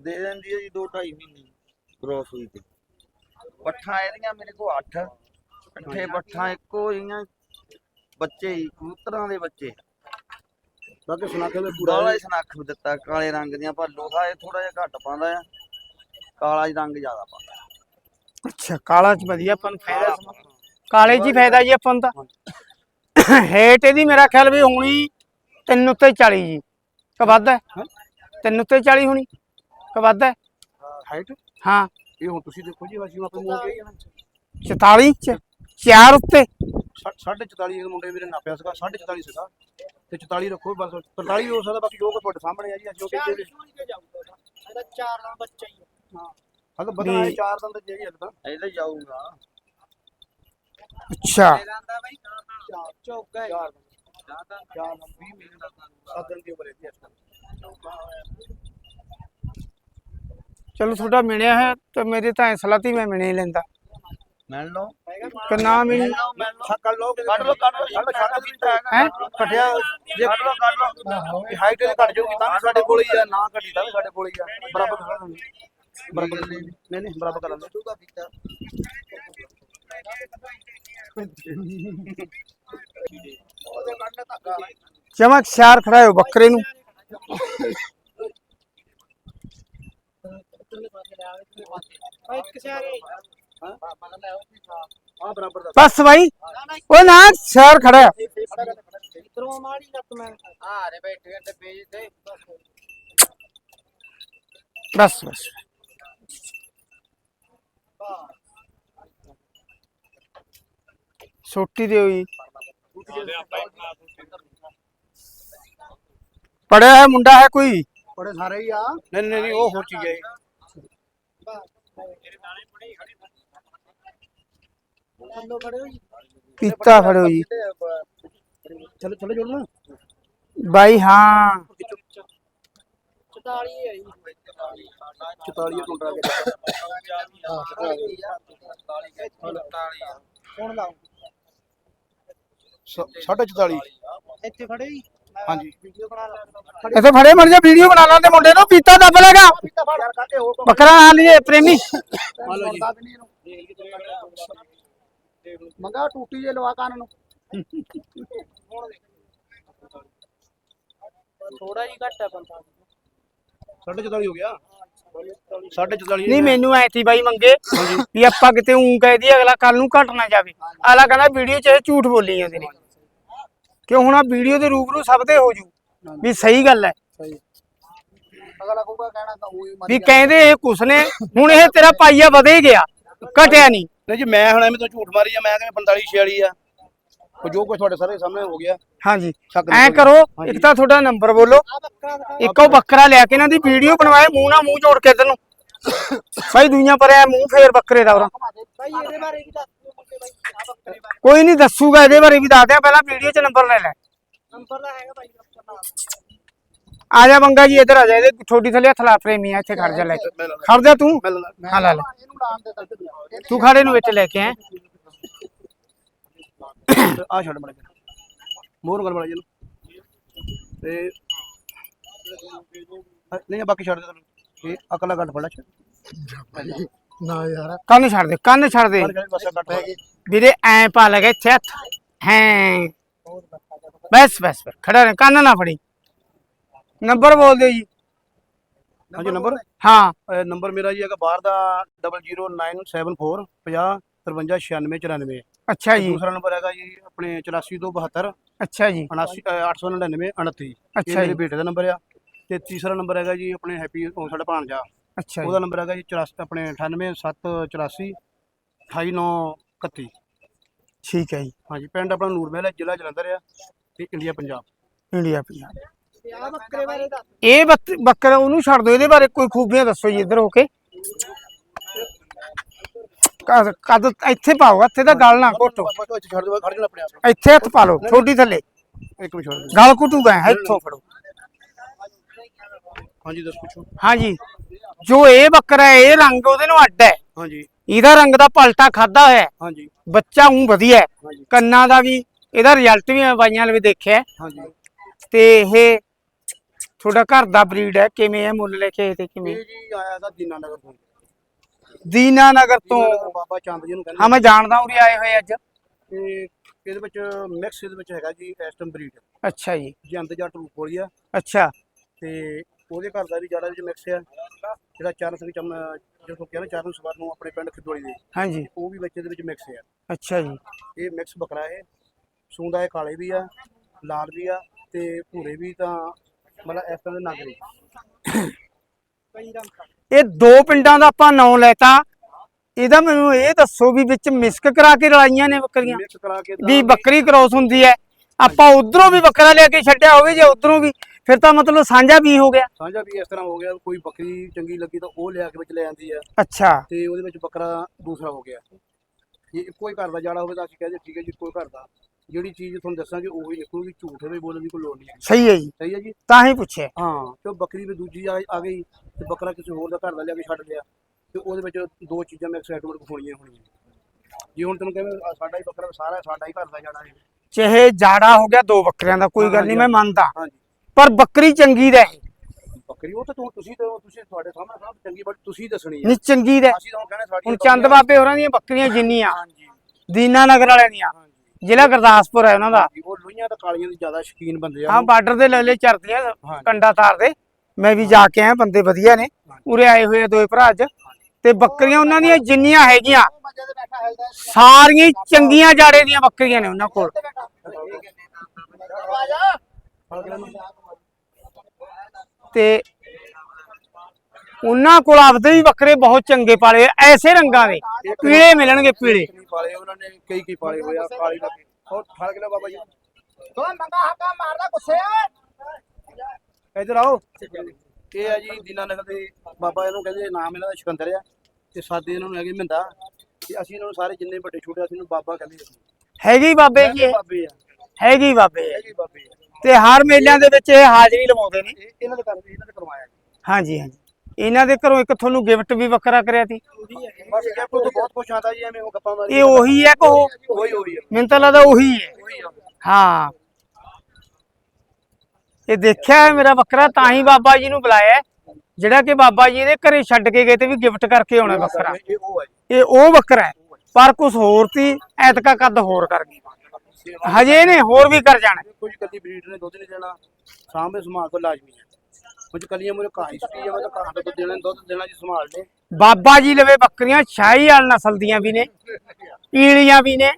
ਦੇ ਦਿੰਦੀ ਹੈ ਜੀ 2 2.5 ਮਹੀਨੇ ਕ੍ਰੋਸ ਹੋਈ ਤੇ। ਪੱਠਾਂ ਇਹਦੀਆਂ ਮੇਰੇ ਕੋਲ 8 ਇਕੱਠੇ ਪੱਠਾਂ ਇੱਕੋ ਜਿਹੀਆਂ। ਬੱਚੇ ਹੀ ਕਬੂਤਰਾਂ ਦੇ ਬੱਚੇ। ਬਾਕੀ ਸੁਨਾਖੇ ਦੇ ਪੂਰਾ ਕਾਲਾ ਹੀ। ਸਨੱਖ ਦਿੱਤਾ ਕਾਲੇ ਰੰਗ ਦੀਆਂ ਪਰ ਲੋਹਾ ਇਹ ਥੋੜਾ ਜਿਹਾ ਘੱਟ ਪਾਉਂਦਾ ਆ। ਕਾਲਾ ਹੀ ਰੰਗ ਜ਼ਿਆਦਾ ਪਾਉਂਦਾ। ਅੱਛਾ ਕਾਲਾ ਚ ਵਧੀਆ ਆਪਾਂ ਨੂੰ ਫਾਇਦਾ ਕਾਲੇ ਚ ਹੀ ਫਾਇਦਾ ਜੀ ਆਪਾਂ ਨੂੰ ਤਾਂ। ਹੇਟ ਇਹਦੀ ਮੇਰਾ ਖਿਆਲ ਵੀ ਹੋਣੀ ਤਿੰਨ ਉੱਤੇ 40 ਜੀ। ਕਿ ਵੱਧ ਹੈ? ਹੈਂ? ਤਿੰਨ ਉੱਤੇ 40 ਹੋਣੀ? ਕਿ ਵੱਧ ਹੈ? ਹਾਈਟ ਹਾਂ। ਇਹ ਹੁਣ ਤੁਸੀਂ ਦੇਖੋ ਜੀ ਅਸੀਂ ਆਪਣੇ ਮੂੰਹ ਕੇ 44 ਚ ਚਾਰ ਉੱਤੇ। ਸਾਢੇ 44 ਦੇ ਮੁੰਡੇ ਮੇਰੇ ਨਾਪਿਆ ਸੀਗਾ ਸਾਢੇ 44 ਸੀਗਾ। ਤੇ 44 ਰੱਖੋ ਬਸ 43 ਵੀ ਹੋ ਸਕਦਾ ਬਾਕੀ ਜੋ ਕੁਛ ਤੁਹਾਡੇ ਸਾਹਮਣੇ ਆ ਜੀ ਅਸੀਂ ਉਹ ਕਹਿੰਦੇ ਅਗਰ ਬਦਨਾ ਇਹ ਚਾਰ ਦਿਨ ਤੇ ਜਿਹੜੀ ਹੱਦ ਤਾਂ। ਇਹਦੇ ਜਾਊਗਾ। ਅੱਛਾ। ਚੌਕਾ ਚਾਰ ਦਿਨ ਚਾਰ ਦਿਨ 20 ਦਾ ਸੱਤ ਦਿਨ ਦੀ ਉਮਰ ਹੈ ਜੀ ਇਸ। ਚਲੋ ਤੁਹਾਡਾ ਮਿਲਿਆ ਹੈ ਤੇ ਮੇਰੇ ਤਾਂ ਐਸਲਾ ਤੀ ਮੈਂ ਮਿਲ ਹੀ ਲੈਂਦਾ। ਮਿਲ ਲਓ। ਕਿ ਨਾ ਮਿਲੀ ਕੱਢ ਲਓ ਕੱਢ ਲਓ ਕੱਢ ਲਓ ਕੱਢ ਕੀਤਾ ਹੈਗਾ ਹੈ? ਘਟਿਆ ਜੇ ਕੱਢ ਲਓ ਕੱਢ ਲਓ। ਹਾਈਟ ਇਹ ਘਟ ਜਾਊਗੀ ਤਾਂ ਵੀ ਸਾਡੇ ਕੋਲ ਹੀ ਆ ਨਾ ਘਟੀ ਤਾਂ ਵੀ ਸਾਡੇ ਕੋਲ ਹੀ ਆ। ਬਰਾਬਰ ਲਾਂਗੇ ਬਰਾਬਰ ਨਹੀਂ ਨਹੀਂ ਬਰਾਬਰ ਕਰ ਲਾਂਗੇ ਚਮਕ ਸ਼ਾਰ ਖੜਾਇਓ ਬੱਕਰੇ ਨੂੰ। ਹਾਂ ਬਰਾਬਰ ਬਸ ਭਾਈ ਉਹ ਨਾ ਸ਼ਾਰ ਖੜਾ ਹੈ। ਬਸ ਬਸ। ਛੋਟੀ ਦੇ ਹੋਈ। ਪੜਿਆ ਹੈ ਮੁੰਡਾ ਹੈ ਕੋਈ? ਬੜੇ ਸਾਰੇ ਹੀ ਆ। ਨਹੀਂ ਨਹੀਂ ਨਹੀਂ ਉਹ ਹੋਰ ਚੀਜ਼ ਹੈ। ਪੀਤਾ ਫੜਿਓ ਜੀ। ਚਲੋ ਚਲੋ ਜੋੜ ਨਾ ਬਾਈ ਹਾਂ। 44 ਕੁੰਟਲ ਆ ਸਾਢੇ 44 ਇੱਥੇ ਖੜੇ ਹੀ? ਹਾਂਜੀ। ਇੱਥੇ ਫੜੇ ਮਰ ਜਾ ਵੀਡੀਓ ਬਣਾ ਲਾਂਦੇ ਮੁੰਡੇ ਨੂੰ ਪੀਤਾ ਦੱਬ ਲੇਗਾ। ਬੱਕਰਾ ਆ ਲਈਏ ਪ੍ਰੇਮੀ। ਮੰਗਾ ਟੂਟੀ ਜੇ ਲਵਾ ਕੰਨ ਨੂੰ। ਥੋੜਾ ਜੀ ਘੱਟ ਹੈ ਬੰਦਾ। ਸਾਢੇ 44 ਹੋ ਗਿਆ। 44 ਨਹੀਂ ਮੈਨੂੰ ਐ ਤੀ ਬਾਈ ਮੰਗੇ ਵੀ ਆਪਾਂ ਕਿਤੇ ਉਂ ਕਹਿ ਦੀ ਅਗਲਾ ਕੱਲ ਨੂੰ ਘਟ ਨਾ ਜਾਵੇ। ਅਗਲਾ ਕਹਿੰਦਾ ਵੀਡੀਓ 'ਚ ਇਹ ਝੂਠ ਬੋਲੀ ਜਾਂਦੇ ਨੇ। ਕਿਉਂ ਹੁਣ ਆ ਵੀਡੀਓ ਦੇ ਰੂਬਰੂ ਸਭ ਤੇ ਹੋ ਜੂ। ਵੀ ਸਹੀ ਗੱਲ ਹੈ ਸਹੀ। ਅਗਲਾ ਕਹੂਗਾ ਕਹਿਣਾ ਤਾਂ ਉਹੀ ਵੀ ਕਹਿੰਦੇ ਇਹ ਕੁਛ ਨੇ ਹੁਣ ਇਹ ਤੇਰਾ ਪਾਈਆ ਵਧੇ ਗਿਆ ਘਟਿਆ ਨਹੀਂ। ਨਹੀਂ ਜੀ ਮੈਂ ਹੁਣ ਐਵੇਂ ਤਾਂ ਝੂਠ ਮਾਰੀ ਆ ਮੈਂ ਕਹਿੰਦਾ 45 46 ਆ? ਉਹ ਜੋ ਕੁਝ ਤੁਹਾਡੇ ਸਾਰੇ ਸਾਹਮਣੇ ਹੋ ਗਿਆ ਹਾਂਜੀ। ਸ਼ੱਕ ਐ। ਕਰੋ ਹਾਂਜੀ। ਇੱਕ ਤਾਂ ਤੁਹਾਡਾ ਨੰਬਰ ਬੋਲੋ। ਆ ਇੱਕੋ ਬੱਕਰਾ ਲਿਆ ਕੇ ਇਹਨਾਂ ਦੀ ਵੀਡੀਓ ਬਣਵਾਏ ਮੂੰਹ ਨਾਲ ਮੂੰਹ ਜੋੜ ਕੇ ਤੈਨੂੰ ਭਾਈ ਦੁਨੀਆ ਪਰ ਐ ਮੂੰਹ ਫੇਰ ਬੱਕਰੇ ਦਾ ਉਰਾਂ। ਆ ਕੋਈ ਨਹੀਂ ਦੱਸੂਗਾ ਇਹਦੇ ਬਾਰੇ ਵੀ ਦੱਸ ਦਿਆਂ ਪਹਿਲਾਂ ਵੀਡੀਓ 'ਚ ਨੰਬਰ ਲੈ ਲੈ। ਆ ਜਾ ਬੰਗਾ ਜੀ ਇੱਧਰ ਆ ਜਾ ਇਹਦੇ ਛੋਟੀ ਥੱਲੇ ਹੱਥ ਲਾ ਪ੍ਰੇਮੀ ਆ ਇੱਥੇ ਖੜ ਜਾ ਲੈ ਕੇ। ਲੈ ਲਾ। ਖੜ ਜਾ ਤੂੰ? ਲੈ ਲਾ। ਹਾਂ ਲੈ ਲੈ। ਤੂੰ ਖੜੇ ਨੂੰ ਵਿੱਚ ਲੈ ਕੇ ਆ ਆ ਛੱਡ ਮੜਾ ਮੋਰ ਗੱਲ ਬੜਾ ਜੀ ਨੂੰ ਤੇ ਅ, ਨਹੀਂ ਬਾਕੀ ਛੱਡ ਦੇ ਤੈਨੂੰ। ਇਹ ਅਕਲਾ ਗੱਡ ਫੜਾ ਛੱਡ ਨਾ ਯਾਰ। ਕੰਨ ਛੱਡ ਦੇ ਕੰਨ ਛੱਡ ਦੇ। ਪਰ ਬਸ ਗੱਡ ਪੈ ਗਈ ਵੀਰੇ ਐ ਪਾ ਲਗਾ ਇੱਥੇ ਹੱਥ। ਹੈ। ਬਸ ਬਸ ਬਸ। ਖੜਾ ਰਹਿ ਕੰਨ ਨਾ ਫੜੀ। ਨੰਬਰ ਬੋਲ ਦਿਓ ਜੀ। ਹਾਂਜੀ ਨੰਬਰ? ਹਾਂ। ਅ, ਨੰਬਰ ਮੇਰਾ ਜੀ ਹੈਗਾ ਬਾਹਰ ਦਾ 00974 50 53 96 94 ਅੱਛਾ ਜੀ। ਦੂਸਰਾ ਨੰਬਰ ਹੈਗਾ ਜੀ ਆਪਣੇ 8472 ਅੱਛਾ ਜੀ। 79 899 29 ਇਹ ਅੱਛਾ ਮੇਰੇ ਜੀ। ਬੇਟੇ ਦਾ ਨੰਬਰ ਆ ਤੇ ਤੀਸਰਾ ਨੰਬਰ ਹੈਗਾ ਜੀ ਆਪਣੇ ਹੈਪੀ ਉਹ ਸਾਡਾ ਭਾਣਜਾ। ਅੱਛਾ ਉਹਦਾ ਨੰਬਰ ਹੈਗਾ ਜੀ 84 ਆਪਣੇ 98784 28931 ਠੀਕ ਹੈ ਜੀ। ਹਾਂਜੀ ਪਿੰਡ ਆਪਣਾ ਨੂਰ ਮਹਿਲ ਹੈ ਜ਼ਿਲ੍ਹਾ ਜਲੰਧਰ ਆ ਤੇ ਇੰਡੀਆ ਪੰਜਾਬ। ਇੰਡੀਆ ਪੰਜਾਬ। ਤੇ ਆ ਬੱਕਰੇ ਬਾਰੇ ਦੱਸ। ਇਹ ਬੱਕਰਾ ਉਹਨੂੰ ਛੱਡ ਦਿਓ ਇਹਦੇ ਬਾਰੇ ਕੋਈ ਖੂਬੀਆਂ ਦੱਸੋ ਜੀ ਇੱਧਰ ਹੋ ਕੇ। ਕਦ ਕਦ ਇੱਥੇ ਪਾਓ ਇੱਥੇ ਤਾਂ ਗਲ ਨਾ ਘੋਟੋ। ਬਸ ਬਸ ਛੱਡ ਦਿਓ ਖੜ ਜਾਣਾ ਆਪਣੇ ਆਪ ਇੱਥੇ ਹੱਥ ਪਾ ਲਓ ਛੋਟੀ ਥੱਲੇ। ਇੱਕ ਮਿੰਟ ਛੱਡ ਦਿਓ। ਗਲ ਘੁੱਟੂਗਾ ਇੱਥੋਂ ਫੜੋ। ਹਾਂਜੀ ਦੱਸ ਪੁੱਛੋ ਹਾਂਜੀ। ਜੋ ਇਹ ਬੱਕਰਾ ਹੈ ਇਹ ਰੰਗ ਉਹਦੇ ਨੂੰ ਅੱਡ ਹੈ। ਹਾਂਜੀ। ਇਹਦਾ ਰੰਗ ਦਾ ਪਲਟਾ ਖਾਦਾ ਹੋਇਆ ਹੈ। ਹਾਂਜੀ। ਬੱਚਾ ਉਂ ਵਧੀਆ ਹੈ। ਹਾਂਜੀ। ਕੰਨਾਂ ਦਾ ਵੀ ਇਹਦਾ ਰਿਜ਼ਲਟ ਵੀ ਮੈਂ ਬਾਈਆਂ ਵੀ ਦੇਖਿਆ ਹੈ। ਹਾਂਜੀ। ਤੇ ਇਹ ਤੁਹਾਡਾ ਘਰ ਦਾ ਬਰੀਡ ਹੈ ਕਿਵੇਂ ਹੈ ਮੁੱਲ ਲੈ ਕੇ ਆਏ ਤੇ ਕਿਵੇਂ? ਇਹ ਜੀ ਆਇਆ ਦਾ ਦੀਨਾ ਨਗਰ ਤੋਂ। ਦੀਨਾ ਨਗਰ ਤੋਂ। ਨਗਰ ਬਾਬਾ ਚੰਦ ਜੀ ਨੂੰ ਕਹਿੰਦੇ ਹਾਂ ਮੈਂ ਜਾਣਦਾ ਉਰੇ ਆਏ ਹੋਏ ਅੱਜ। ਤੇ ਇਹਦੇ ਵਿੱਚ ਮਿਕਸ ਇਹਦੇ ਵਿੱਚ ਹੈਗਾ ਜੀ ਐਸਟਮ ਬਰੀਡ ਅੱਛਾ ਜੀ। ਜੰਦ ਜੱਟ ਰੂਪ ਵਾਲੀ ਆ। ਅੱਛਾ। ਤੇ ਉਹਦੇ ਘਰ ਦਾ ਵੀ ਜ਼ਿਆਦਾ ਵਿੱਚ ਮਿਕਸ ਆ ਜਿਹੜਾ ਚਰਨ ਸਿੰਘ ਚਮ ਜੋ ਕਹਿੰਦੇ ਚਰਨ ਸਵਾਰ ਨੂੰ ਆਪਣੇ ਪਿੰਡ ਖਿਦੋਲੀ ਦੇ। ਹਾਂਜੀ। ਉਹ ਵੀ ਵਿੱਚ ਇਹਦੇ ਵਿੱਚ ਮਿਕਸ ਆ। ਅੱਛਾ ਜੀ। ਇਹ ਮਿਕਸ ਬੱਕਰਾ ਇਹ। ਸੂੰਦਾ ਇਹ ਕਾਲੇ ਵੀ ਆ ਲਾਲ ਵੀ ਆ ਤੇ ਭੂਰੇ ਵੀ ਤਾਂ ਮਤਲਬ ਇਸ ਤਰ੍ਹਾਂ ਦੇ ਨਗ ਨੇ। ਕਈ ਰੰਗ ਇਹ ਦੋ ਪਿੰਡਾਂ ਦਾ ਆਪਾਂ ਨਾਂ ਲੈਤਾ। ਇਹਦਾ ਮੈਨੂੰ ਇਹ ਦੱਸੋ ਵੀ ਵਿੱਚ ਮਿਸਕ ਕਰਾ ਕੇ ਰਲਾਈਆਂ ਨੇ ਬੱਕਰੀਆਂ। ਵੀ ਬੱਕਰੀ ਕ੍ਰੋਸ ਹੁੰਦੀ ਹੈ। ਆਪਾਂ ਉਧਰੋਂ ਵੀ ਬੱਕਰਾ ਲਿਆ ਕੇ ਛੱਡਿਆ ਹੋਵੇ ਜੇ ਉਧਰੋਂ ਵੀ ਫਿਰ ਤਾਂ ਮਤਲਬ ਸਾਂਝਾ ਵੀ ਹੋ ਗਿਆ। ਸਾਂਝਾ ਵੀ ਇਸ ਤਰ੍ਹਾਂ ਹੋ ਗਿਆ ਕੋਈ ਬੱਕਰੀ ਚੰਗੀ ਲੱਗੀ ਤਾਂ ਉਹ ਲਿਆ ਕੇ ਵਿੱਚ ਲੈ ਜਾਂਦੀ ਆ ਅੱਛਾ। ਤੇ ਉਹਦੇ ਵਿੱਚ ਬੱਕਰਾ ਦੂਸਰਾ ਹੋ ਗਿਆ। ਜੇ ਇੱਕੋ ਹੀ ਘਰ ਦਾ ਜਾੜਾ ਹੋਵੇ ਤਾਂ ਅਸੀਂ ਕਹਿੰਦੇ ਠੀਕ ਹੈ ਜੀ ਇੱਕੋ ਹੀ ਘਰ ਦਾ। ਜਿਹੜੀ ਚੀਜ਼ ਤੁਹਾਨੂੰ ਦੱਸਾਂਗੇ ਉਹੀ ਨਿਕਲੂਗੀ ਝੂਠ ਵੀ ਬੋਲਣ ਦੀ ਕੋਈ ਲੋੜ ਨਹੀਂ ਸਹੀ ਹੈ ਜੀ। ਸਹੀ ਹੈ ਜੀ? ਤਾਂ ਹੀ ਪੁੱਛਿਆ। ਹਾਂ ਤੇ ਬੱਕਰੀ ਵੀ ਦੂਜੀ ਆ ਗਈ। ਤੇ ਬੱਕਰਾ ਕਿਸੇ ਹੋਰ ਦਾ ਘਰ ਦਾ ਲਿਆ ਕੇ ਛੱਡ ਲਿਆ ਤੇ ਉਹਦੇ ਵਿੱਚ ਦੋ ਚੀਜ਼ਾਂ ਮਿਕਸ ਐਟੋਮੈਟਿਕ ਹੋਣੀਆਂ ਹੋਣੀਆਂ। ਜੇ ਹੁਣ ਤੈਨੂੰ ਕਹਿੰਦੇ ਸਾਡਾ ਹੀ ਬੱਕਰਾ ਸਾਰਾ ਸਾਡਾ ਹੀ ਘਰ ਦਾ ਜਾਣਾ ਹੈ। ਚਾਹੇ ਜਾੜਾ ਹੋ ਗਿਆ ਦੋ ਬੱਕਰਿਆਂ ਦਾ ਕੋਈ ਗੱਲ ਨਹੀਂ ਮੈਂ ਮੰਨਦਾ। ਪਰ ਬੱਕਰੀ ਚੰਗੀ ਰਹੇ ਬੱਕਰੀ ਉਹ ਤਾਂ ਤੁ- ਤੁਸੀਂ ਤਾਂ ਤੁਸੀਂ ਤੁਹਾਡੇ ਸਾਹਮਣੇ ਸਭ ਚੰਗੀ ਬਟ ਤੁਸੀਂ ਦੱਸਣੀ ਹੈ। ਨਹੀਂ ਚੰਗੀ ਰਹੇ ਅਸੀਂ ਤਾਂ ਕਹਿੰਦੇ ਸਾਡੀ ਹੁਣ ਚੰਦ ਬਾਬੇ ਹੋਰਾਂ ਦੀਆਂ ਬੱਕਰੀਆਂ ਜਿੰਨੀਆਂ। ਹਾਂਜੀ ਦੀਨਾ ਨਗਰ ਵਾਲਿਆਂ ਦੀਆਂ। ਜ਼ਿਲ੍ਹਾ ਗੁਰਦਾਸਪੁਰ ਹੈ ਉਹਨਾਂ ਦਾ। ਉਹ ਲੋਹੀਆਂ ਤਾਂ ਕਾਲੀਆਂ ਦੀ ਜ਼ਿਆਦਾ ਸ਼ੌਕੀਨ ਬੰਦੇ ਆ। ਹਾਂ ਬਾਰਡਰ ਦੇ ਲੱਲੇ ਚਰਦੀਆਂ ਹਾਂਜੀ। ਕੰਡਾ ਤਾਰ ਦੇ ਮੈਂ ਵੀ ਜਾ ਕੇ ਆਇਆ ਬੰਦੇ ਵਧੀਆ ਨੇ। ਉਰੇ ਆਏ ਹੋਏ ਆ ਦੋਏ ਭਰਾ ਅੱਜ। ਤੇ ਬੱਕਰੀਆਂ ਉਹਨਾਂ ਦੀਆਂ ਜਿੰਨੀਆਂ ਹੈਗੀਆਂ ਸਾਰੀਆਂ ਹੀ ਚੰਗੀਆਂ ਜਾੜੇ ਦੀਆਂ ਬੱਕਰੀਆਂ ਨੇ ਉਹਨਾਂ ਕੋਲ। ਆ ਤੇ ਉਹਨਾਂ ਕੋਲ ਆਪਦੇ ਵੀ ਬੱਕਰੇ ਬਹੁਤ ਚੰਗੇ ਪਾਲੇ ਆ, ਐਸੇ ਰੰਗਾਂ ਦੇ। ਪੀਲੇ ਮਿਲਣਗੇ ਪੀਲੇ। ਪਾਲੇ ਉਹਨਾਂ ਨੇ ਕਈ ਕੀ ਪਾਲੇ ਹੋਏ ਆ ਕਾਲੀ ਲੱਗੇ। ਹੋਰ ਫੜ ਕੇ ਬਾਬਾ ਜੀ। ਤੂੰ ਮੰਗਾ ਹੱਕਾ ਮਾਰਦਾ ਗੁੱਸੇ ਇੱਧਰ ਆਓ। ਇਹ ਆ ਜੀ ਦੀਨਾ ਨਗਰ ਦੇ ਬਾਬਾ ਇਹਨੂੰ ਕਹਿੰਦੇ ਨਾਮ ਇਹਨਾਂ ਦਾ ਸਿਕੰਦਰ ਆ ਤੇ ਸਾਦੇ ਇਹਨਾਂ ਨੂੰ ਹੈਗੇ ਮਿੰਦਾ ਤੇ ਅਸੀਂ ਇਹਨਾਂ ਨੂੰ ਸਾਰੇ ਜਿੰਨੇ ਵੱਡੇ ਛੋਟੇ ਅਸੀਂ ਇਹਨੂੰ ਬਾਬਾ ਕਹਿੰਦੇ ਆ। ਹੈਗੀ ਬਾਬੇ ਜੀ ਇਹ, ਬਾਬੇ ਆ। ਹੈਗੀ ਬਾਬੇ ਇਹ। ਹੈਗੇ ਬਾਬੇ ਆ। ਤੇ ਹਰ ਮੇਲਿਆਂ ਦੇ ਵਿੱਚ ਇਹ ਹਾਜ਼ਰੀ ਲਵਾਉਂਦੇ ਨੇ? ਇਹ ਇਹਨਾਂ ਦੇ ਕਰਦੇ ਇਹਨਾਂ ਦੇ ਕਰਵਾਇਆ ਜੀ। ਹਾਂਜੀ ਹਾਂਜੀ। ਇਹਨਾਂ ਦੇ ਘਰੋਂ ਇੱਕ ਤੁਹਾਨੂੰ ਗਿਫਟ ਵੀ ਵੱਖਰਾ ਕਰਿਆ ਸੀ? ਬਸ ਇਹ ਤੋਂ ਬਹੁਤ ਕੁਛ ਆਉਂਦਾ ਜੀ ਐਵੇਂ ਉਹ ਗੱਪਾਂ ਮਾਰੀ ਇਹ ਉਹੀ ਹੈ ਕੋ ਉਹੀ ਉਹੀ ਆ। ਮੈਨੂੰ ਤਾਂ ਲੱਗਦਾ ਉਹੀ ਹੈ। ਉਹੀ ਆ। ਹਾਂ। ਇਹ ਦੇਖਿਆ ਹੈ ਮੇਰਾ ਬੱਕਰਾ ਤਾਂ ਹੀ ਬਾਬਾ ਜੀ ਨੂੰ ਬੁਲਾਇਆ ਜਿਹੜਾ ਕਿ ਬਾਬਾ ਜੀ ਦੇ ਘਰੇ ਛੱਡ ਕੇ ਗਏ ਤੇ ਵੀ ਗਿਫਟ ਕਰਕੇ ਆਉਣਾ ਬੱਕਰਾ ਇਹ ਉਹ ਜੀ ਬੱਕਰਾ ਹੈ। ਪਰ ਕੁਝ ਹੋਰ ਸੀ ਐਤਕਾ ਕੱਦ ਹੋਰ ਕਰ ਗਏ ਹਜੇ ਇਹਨੇ ਹੋਰ ਵੀ ਕਰ ਜਾਣਾ। ਕੁਝ ਕੱਲੀ ਬਰੀਡ ਨੇ ਦੁੱਧ ਨਹੀਂ ਦੇਣਾ ਸਾਹਮਣੇ ਸੰਭਾਲ ਤੋਂ ਲਾਜ਼ਮੀ ਹੈ। ਕੁਝ ਕੱਲੀਆਂ ਮੇਰੇ ਘਾਹ ਹੀ ਸੁੱਟੀ ਆ ਮੈਂ ਤਾਂ ਘਾਹ ਤੋਂ ਦੇਣਾ ਦੁੱਧ ਦੇਣਾ ਜੀ ਸੰਭਾਲ ਲੈ ਬਾਬਾ ਜੀ ਲਵੇ ਬੱਕਰੀਆਂ ਸ਼ਾਹੀ ਵਾਲ ਨਸਲ ਦੀਆਂ ਵੀ ਨੇ ਪੀਲੀਆਂ ਵੀ ਨੇ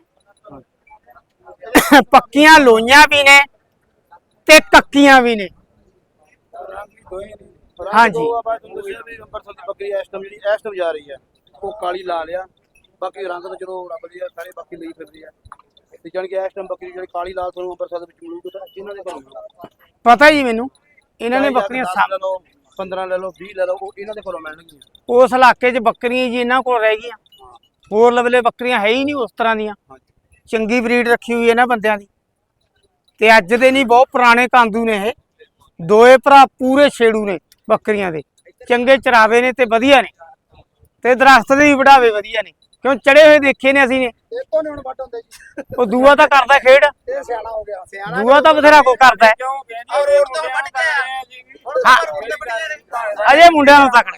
ਪੱਕੀਆਂ ਲੋਈਆਂ ਵੀ ਨੇ। ਤੇ ਕੱਕੀਆਂ ਵੀ ਨੇ। ਹਾਂਜੀ। ਉਹ ਆਪਾਂ ਤੁਹਾਨੂੰ ਦੱਸਿਆ ਵੀ ਅੰਬਰਸਰ ਦੀ ਬੱਕਰੀ ਇਸ ਟਾਈਮ ਜਿਹੜੀ ਇਸ ਟਾਈਮ ਜਾ ਰਹੀ ਹੈ ਉਹ ਕਾਲੀ ਲਾ ਲਿਆ। ਬਾਕੀ ਰੰਗ ਤਾਂ ਚਲੋ ਰੱਬ ਦੀ ਆ ਸਾਰੇ ਬਾਕੀ ਲਈ ਫਿਰਦੀ ਆ। ਤੇ ਜਾਣੀ ਕਿ ਇਸ ਟਾਈਮ ਬੱਕਰੀ ਜਿਹੜੀ ਕਾਲੀ ਲਾਲ ਤੁਹਾਨੂੰ ਅੰਮ੍ਰਿਤਸਰ ਦੇ ਵਿੱਚ ਮਿਲੂਗੀ ਤਾਂ ਇਹਨਾਂ ਦੇ ਮਿਲੂਗੀ। ਪਤਾ ਹੀ ਮੈਨੂੰ ਇਹਨਾਂ ਨੇ ਬੱਕਰੀਆਂ 10 ਸਾ- ਲੈ ਲਓ 15 ਲੈ ਲਓ 20 ਲੈ ਲਓ ਉਹ ਇਹਨਾਂ ਦੇ ਕੋਲੋਂ ਮਿਲਣਗੀਆਂ। ਉਸ ਇਲਾਕੇ 'ਚ ਬੱਕਰੀਆਂ ਜੀ ਇਹਨਾਂ ਕੋਲ ਰਹਿ ਗਈਆਂ। ਹੋਰ ਲਵਲੇ ਬੱਕਰੀਆਂ ਹੈ ਹੀ ਨਹੀਂ ਉਸ ਤਰ੍ਹਾਂ ਦੀਆਂ। ਹਾਂਜੀ। ਚੰਗੀ ਬਰੀਡ ਰੱਖੀ ਹੋਈ ਹੈ ਨਾ ਬੰਦਿਆਂ ਦੀ। ਤੇ ਅੱਜ ਦੇ ਨਹੀਂ ਬਹੁਤ ਪੁਰਾਣੇ ਕਾਂਦੂ ਨੇ ਇਹ। ਦੋਏ ਭਰਾ ਪੂਰੇ ਛੇੜੂ ਨੇ ਬੱਕਰੀਆਂ ਦੇ। ਚੰਗੇ ਚਰਾਵੇ ਨੇ ਤੇ ਵਧੀਆ ਨੇ। ਤੇ ਦਰਖਤ ਦੇ ਵੀ ਵਡਾਵੇ ਵਧੀਆ ਨੇ। ਕਿਉਂ ਚੜੇ ਹੋਏ ਦੇਖੇ ਨੇ ਅਸੀਂ ਨੇ? ਤੋਂ ਨਹੀਂ ਹੁਣ ਵੱਟ ਹੁੰਦੇ ਜੀ? ਉਹ ਦੂਆ ਤਾਂ ਕਰਦਾ ਖੇਡ। ਇਹ ਸਿਆਣਾ ਹੋ ਗਿਆ। ਸਿਆਣਾ ਦੂਆ ਤਾਂ ਬਥੇਰਾ ਕੋ ਕਰਦਾ ਹੈ। ਔਰ ਰੋਡ ਤੋਂ ਵੱਟ ਕੇ ਆਇਆ ਹਾਂ। ਰੋਡ ਤੇ ਬੜੀ ਅਜੇ ਮੁੰਡਿਆਂ ਨੂੰ ਤੱਕ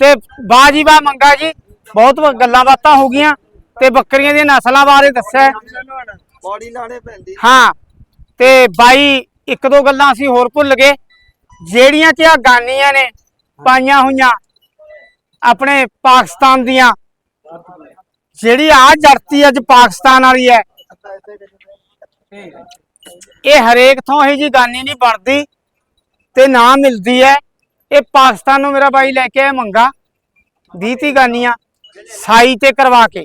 ਤੇ ਬਾਜੀ ਬਾ ਮੰਗਾ ਜੀ। ਬਹੁਤ ਗੱਲਾਂ ਬਾਤਾਂ ਹੋ ਗਈਆਂ। ਤੇ ਬੱਕਰੀਆਂ ਦੀਆਂ ਨਸਲਾਂ ਬਾਰੇ ਦੱਸਿਆ। ਬੋਡੀ ਲਾਣੇ ਪੈਂਦੀ ਹਾਂ ਤੇ ਬਾਈ ਇੱਕ ਦੋ ਗੱਲਾਂ ਅਸੀਂ ਹੋਰ ਭੁੱਲ ਗਏ। ਜਿਹੜੀਆਂ ਕਿ ਆ ਗਾਨੀਆਂ ਨੇ ਪਾਈਆਂ ਹੋਈਆਂ ਆਪਣੇ ਪਾਕਿਸਤਾਨ ਦੀਆਂ। ਜਿਹੜੀ ਆ ਜੜਤੀ ਅੱਜ ਪਾਕਿਸਤਾਨ ਵਾਲੀ ਹੈ। ਇਹ ਹਰੇਕ ਥਾਂ ਇਹ ਜੀ ਗਾਨੀ ਨਹੀਂ ਬਣਦੀ। ਤੇ ਨਾ ਮਿਲਦੀ ਹੈ। ਇਹ ਪਾਕਿਸਤਾਨ ਨੂੰ ਮੇਰਾ ਬਾਈ ਲੈ ਕੇ ਆਇਆ ਮੰਗਾ। 20 ਤੀ ਗਾਨੀਆਂ ਸਾਈ ਤੇ ਕਰਵਾ ਕੇ।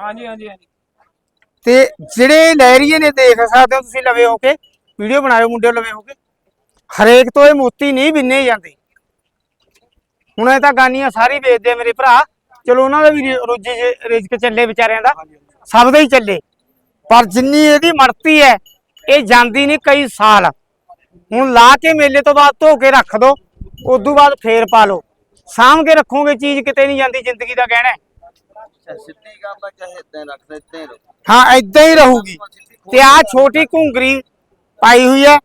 ਹਾਂਜੀ ਹਾਂਜੀ ਹਾਂਜੀ। ਤੇ ਜਿਹੜੇ ਲਹਿਰੀਏ ਨੇ ਦੇਖ ਸਕਦੇ ਹੋ ਤੁਸੀਂ ਲਵੇ ਹੋ ਕੇ, ਵੀਡੀਓ ਬਣਾਇਓ ਮੁੰਡੇ ਲਵੇ ਹੋ ਕੇ। ਹਰੇਕ ਤੋਂ ਇਹ ਮੋਤੀ ਨਹੀਂ ਬਿੰਨੇ ਜਾਂਦੇ। ਹੁਣ ਇਹ ਤਾਂ ਗਾਨੀਆਂ ਸਾਰੀ ਵੇਚਦੇ ਮੇਰੇ ਭਰਾ। ਚਲੋ ਉਹਨਾਂ ਦਾ ਵੀ ਰਿ- ਰੋਜੀ ਰਿਜ਼ਕ ਚੱਲੇ ਵਿਚਾਰਿਆਂ ਦਾ। ਸਭ ਦਾ ਹੀ ਚੱਲੇ। ਪਰ ਜਿੰਨੀ ਇਹਦੀ ਮਰਤੀ ਹੈ, ਇਹ ਜਾਂਦੀ ਨਹੀਂ ਕਈ ਸਾਲ। ਹੁਣ ਲਾ ਕੇ ਮੇਲੇ ਤੋਂ ਬਾਅਦ ਧੋ ਕੇ ਰੱਖ ਦੋ, ਉਦੋਂ ਬਾਅਦ ਫੇਰ ਪਾ ਲਓ। ਸਾਂਭ ਕੇ ਰੱਖੋਗੇ ਚੀਜ਼, ਕਿਤੇ ਨਹੀਂ ਜਾਂਦੀ ਜ਼ਿੰਦਗੀ ਦਾ ਕਹਿਣਾ ਹੈ। ਸਿੱਧੀ ਗੱਲ ਆ ਚਾਹੇ ਇਦਾਂ ਹੀ ਰਹੋ। ਹਾਂ ਏਦਾਂ ਹੀ ਰਹੂਗੀ। ਤੇ ਆ ਛੋਟੀ ਘੁੰਗਰੀ ਪਾਈ ਹੋਈ ਹੈ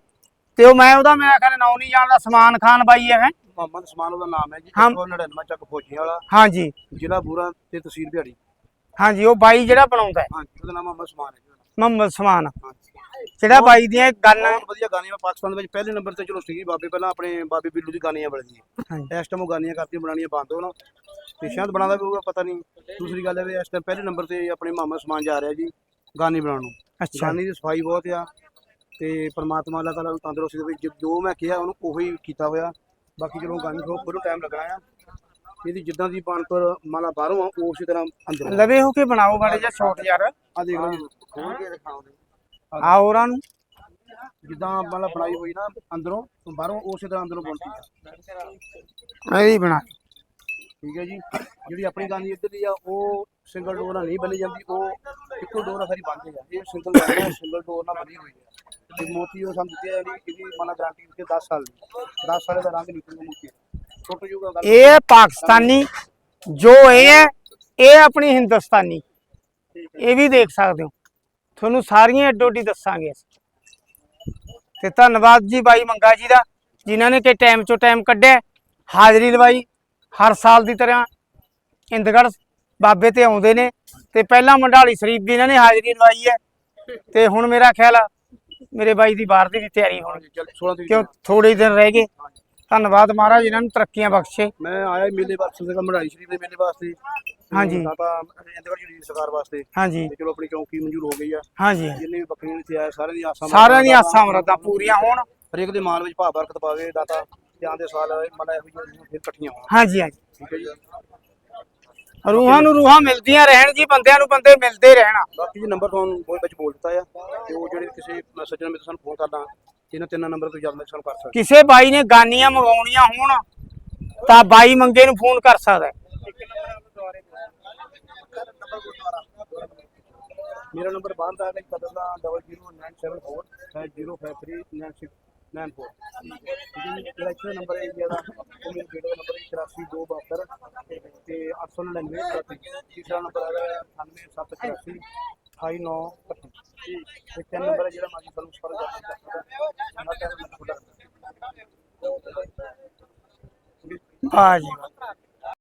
ਤੇ ਉਹ ਮੈਂ ਉਹਦਾ ਮੇਰਾ ਖਿਆਲ ਨਾਮ ਨਹੀਂ ਜਾਣਦਾ ਸਮਾਨ ਖਾਨ ਬਾਈ ਹੈ ਮੁਹੰਮਦ ਸਮਾਨ ਉਹਦਾ ਨਾਮ ਹੈ ਜੀ ਹਾਂ। 199 ਚੱਕ ਫੌਜੀਆਂ ਵਾਲਾ। ਹਾਂਜੀ ਜ਼ਿਲ੍ਹਾ ਬੂਰਾ ਤੇ ਤਹਿਸੀਲ ਬਿਹਾੜੀ ਹਾਂਜੀ ਉਹ ਬਾਈ ਜਿਹੜਾ ਬਣਾਉਂਦਾ ਹੈ। ਹਾਂਜੀ ਉਹਦਾ ਨਾਮ ਮੁਹੰਮਦ ਸਮਾਨ ਹੈ ਜੀ ਉਹਦਾ। ਮੁਹੰਮਦ ਸਮਾਨ। ਹਾਂਜੀ ਜਿਹੜਾ ਬਾਈ ਦੀਆਂ ਗਾਨਾਂ ਬਹੁਤ ਵਧੀਆ ਗਾਣੀਆਂ ਪਾਕਿਸਤਾਨ ਦੇ ਵਿੱਚ ਪਹਿਲੇ ਨੰਬਰ ਤੇ ਚਲੋ ਸੀਗੀ ਬਾਬੇ ਪਹਿਲਾਂ ਆਪਣੇ ਬਾਬੇ ਬਿੱਲੂ ਦੀ ਗਾਣੀਆਂ ਬਣਦੀ ਹਾਂਜੀ। ਇਸ ਟਾਈਮ ਉਹ ਗਾਣੀਆਂ ਕਰਤੀਆਂ ਬਣਾਉਣੀਆਂ ਬੰਦ ਹੋਣ। ਤੇ ਸ਼ਾਇਦ ਬਣਾਉਂਦਾ ਵੀ ਹੋਊਗਾ ਪਤਾ ਨਹੀਂ। ਦੂਸਰੀ ਗੱਲ ਇਹ ਵੀ ਇਸ ਟਾਈਮ ਪਹਿਲੇ ਨੰਬਰ ਤੇ ਆਪਣੇ ਮੁਹੰਮਦ ਸਮਾਨ ਜਾ ਰਿਹਾ ਜੀ ਗਾਣੀ ਬਣਾਉਣ ਨੂੰ। ਅੱਛਾ। ਗਾਣੀ ਦੀ ਸਫ਼ਾਈ ਬਹੁਤ ਆ ਤੇ ਪਰਮਾਤਮਾ ਅੱਲਾਹ ਤਾਲਾ ਨੂੰ ਤੰਦਰੁਸਤੀ ਦੇ ਵਿੱਚ ਜੋ ਮੈਂ ਕਿਹਾ ਉਹਨੂੰ ਉਹੀ ਕੀਤਾ ਹੋਇਆ। ਬਾਕੀ ਚਲੋ ਗਾਣੀ ਤੋਂ ਬੜਾ ਟਾਈਮ ਲੱਗਣਾ ਆ। ਇਹਦੀ ਜਿੱਦਾਂ ਦੀ ਬਾਣਪੁਰ ਮਾਲਾ ਬਾਹਰੋਂ ਆ ਉਸੇ ਤਰ੍ਹਾਂ ਅੰਦਰੋਂ ਲਵੇ ਹੋ ਕੇ ਬਣਾਓ ਬਾੜੇ ਜਾਂ ਛੋਟ ਯਾਰ। ਆ ਦੇਖ ਲਓ ਜੀ। ਖੋਲ ਕੇ ਦਿਖਾਉਂਦੇ ਆ ਹੋਰਾਂ ਨੂੰ? ਜਿੱਦਾਂ ਮਾਲਾ ਬਣਾਈ ਹੋਈ ਨਾ ਅੰਦਰੋਂ ਬਾਹਰੋਂ ਉਸੇ ਤਰ੍ਹਾਂ ਅੰਦਰੋਂ ਬਣਦੀ ਆ। ਮੈਂ ਵੀ ਬਣਾ ਠੀਕ ਹੈ ਜੀ। ਜਿਹੜੀ ਆਪਣੀ ਗਾਨੀ ਇੱਧਰ ਦੀ ਆ ਉਹ ਸਿੰਗਲ ਡੋਰ ਨਾਲ ਨਹੀਂ ਬਣੀ ਜਾਂਦੀ ਉਹ ਇੱਕੋ ਡੋਰ ਨਾਲ ਸਾਰੀ ਬਣਦੀ ਆ। ਇਹ ਸਿੰਗਲ ਡੋਰ ਨਾਲ ਸਿੰਗਲ ਡੋਰ ਨਾਲ ਬਣੀ ਹੋਈ ਹੈ ਤੇ ਮੋਤੀ ਉਹ ਦਿੱਤੀ ਆ ਜਿਹੜੀ ਇਹਦੀ ਮਾਨਾ ਗਾਰੰਟੀ ਦਿੱਤੀ 10 ਸਾਲ ਦੀ। 10 ਸਾਲ ਦਾ ਰੰਗ ਨਿਕਲੂਗਾ ਮੋਤੀ ਟੁੱਟ ਜੂਗਾ ਇਹ ਹੈ ਪਾਕਿਸਤਾਨੀ ਜੋ ਇਹ ਹੈ ਇਹ ਆਪਣੀ ਹਿੰਦੁਸਤਾਨੀ। ਇਹ ਵੀ ਦੇਖ ਸਕਦੇ ਹੋ। ਤੁਹਾਨੂੰ ਸਾਰੀਆਂ ਅੱਡੀ ਦੱਸਾਂਗੇ ਤੇ ਧੰਨਵਾਦ ਜੀ ਬਾਈ ਮੰਗਾ ਜੀ ਦਾ ਜਿਨ੍ਹਾਂ ਨੇ ਕਿ ਟਾਈਮ ਚੋਂ ਟਾਈਮ ਕੱਢਿਆ। ਹਾਜ਼ਰੀ ਲਵਾਈ ਹਰ ਸਾਲ ਦੀ ਤਰ੍ਹਾਂ ਇੰਦਗੜ ਬਾਬੇ ਤੇ ਆਉਂਦੇ ਨੇ। ਤੇ ਪਹਿਲਾਂ ਮੰਡਾਲੀ ਸ਼ਰੀਫ ਵੀ ਇਹਨਾਂ ਨੇ ਹਾਜ਼ਰੀ ਲਵਾਈ ਹੈ। ਤੇ ਹੁਣ ਮੇਰਾ ਖਿਆਲ ਆ ਮੇਰੇ ਬਾਈ ਦੀ ਬਾਹਰ ਦੀ ਤਿਆਰੀ ਹੋਣੀ। ਚੱਲ 16 ਤਰੀਕ ਕਿਉਂ ਥੋੜੇ ਦਿਨ ਰਹਿ ਗਏ। ਧੰਨਵਾਦ ਮਹਾਰਾਜ ਇਹਨਾਂ ਨੂੰ ਤਰੱਕੀਆਂ ਬਖਸ਼ੇ। ਮੈਂ ਆਇਆ ਮੇਲੇ ਵਾਸਤੇ ਮੜਾਈ ਸ਼ਰੀਫ ਦੇ ਮੇਲੇ ਵਾਸਤੇ। ਹਾਂਜੀ। ਦਾਤਾ ਇੰਦਗੜ ਜੀ ਦੀ ਸਰਕਾਰ ਵਾਸਤੇ। ਹਾਂਜੀ। ਤੇ ਚਲੋ ਆਪਣੀ ਚੌਂਕੀ ਮਨਜ਼ੂਰ ਹੋ ਗਈ ਆ। ਹਾਂਜੀ। ਜਿੰਨੇ ਵੀ ਬੱਕਰੀਆਂ ਇੱਥੇ ਆਏ ਸਾਰਿਆਂ ਦੀ ਆਸਾਂ ਸਾਰਿਆਂ ਦੀਆਂ ਆਸਾਂ ਮਰਾਦਾਂ ਪੂਰੀਆਂ ਹੋਣ। ਹਰੇਕ ਦੇ ਮਾਲ ਵਿੱਚ ਭਾਅ ਬਰਕਤ ਪਾਵੇ ਦਾਤਾ ਤੇ ਆਉਂਦੇ ਸਾਲ ਮਨਾ ਇਹੋ ਜਿਹੀਆਂ ਫਿਰ ਇਕੱਠੀਆਂ ਹੋਣ। ਹਾਂਜੀ ਹਾਂਜੀ। ਠੀਕ ਹੈ ਜੀ। ਰੂਹਾਂ ਨੂੰ ਰੂਹਾਂ ਮਿਲਦੀਆਂ ਰਹਿਣ ਜੀ ਬੰਦਿਆਂ ਨੂੰ ਬੰਦੇ ਮਿਲਦੇ ਰਹਿਣਾ। ਬਾਕੀ ਜੀ ਨੰਬਰ ਤੁਹਾਨੂੰ ਕੋਈ ਵਿੱਚ ਬੋਲ ਦਿੱਤਾ ਆ ਤੇ ਉਹ ਜਿਹੜੇ ਕਿਸੇ ਸੱਜਣ ਮਿੱਤਰ ਸਾਨੂੰ ਫੋਨ ਕਰਨਾ ਇਹਨਾਂ ਤਿੰਨਾਂ ਨੰਬਰ ਤੋਂ ਜਲਦ ਸਾਨੂੰ ਕਰ ਸਕਦੇ। ਕਿਸੇ ਬਾਈ ਨੇ ਗਾਨੀਆਂ ਮੰਗਾਉਣੀਆਂ ਹੋਣ ਤਾਂ ਬਾਈ ਮੰਗੇ ਨੂੰ ਫੋਨ ਕਰ ਸਕਦਾ ਹੈ। ਮੇਰਾ ਨੰਬਰ ਬਾਹਰ ਦਾ ਹੈ ਕਦਰ ਦਾ 00974 0539694 ਜਿਹੜਾ ਨੰਬਰ ਹੈ ਜੀ ਉਹ ਮੇਰੇ ਬੇਟੇ ਨੰਬਰ ਹੈ 84272 ਤੇ 899 ਤੀਸਰਾ ਨੰਬਰ ਹੈ 98784 28925 ਤੇ ਤਿੰਨ ਨੰਬਰ ਹੈ ਜਿਹੜਾ ਮਾਜੀ ਤੁਹਾਨੂੰ ਸਪਰ ਕਰ ਸਕਦਾ ਹੈ ਵਾਹ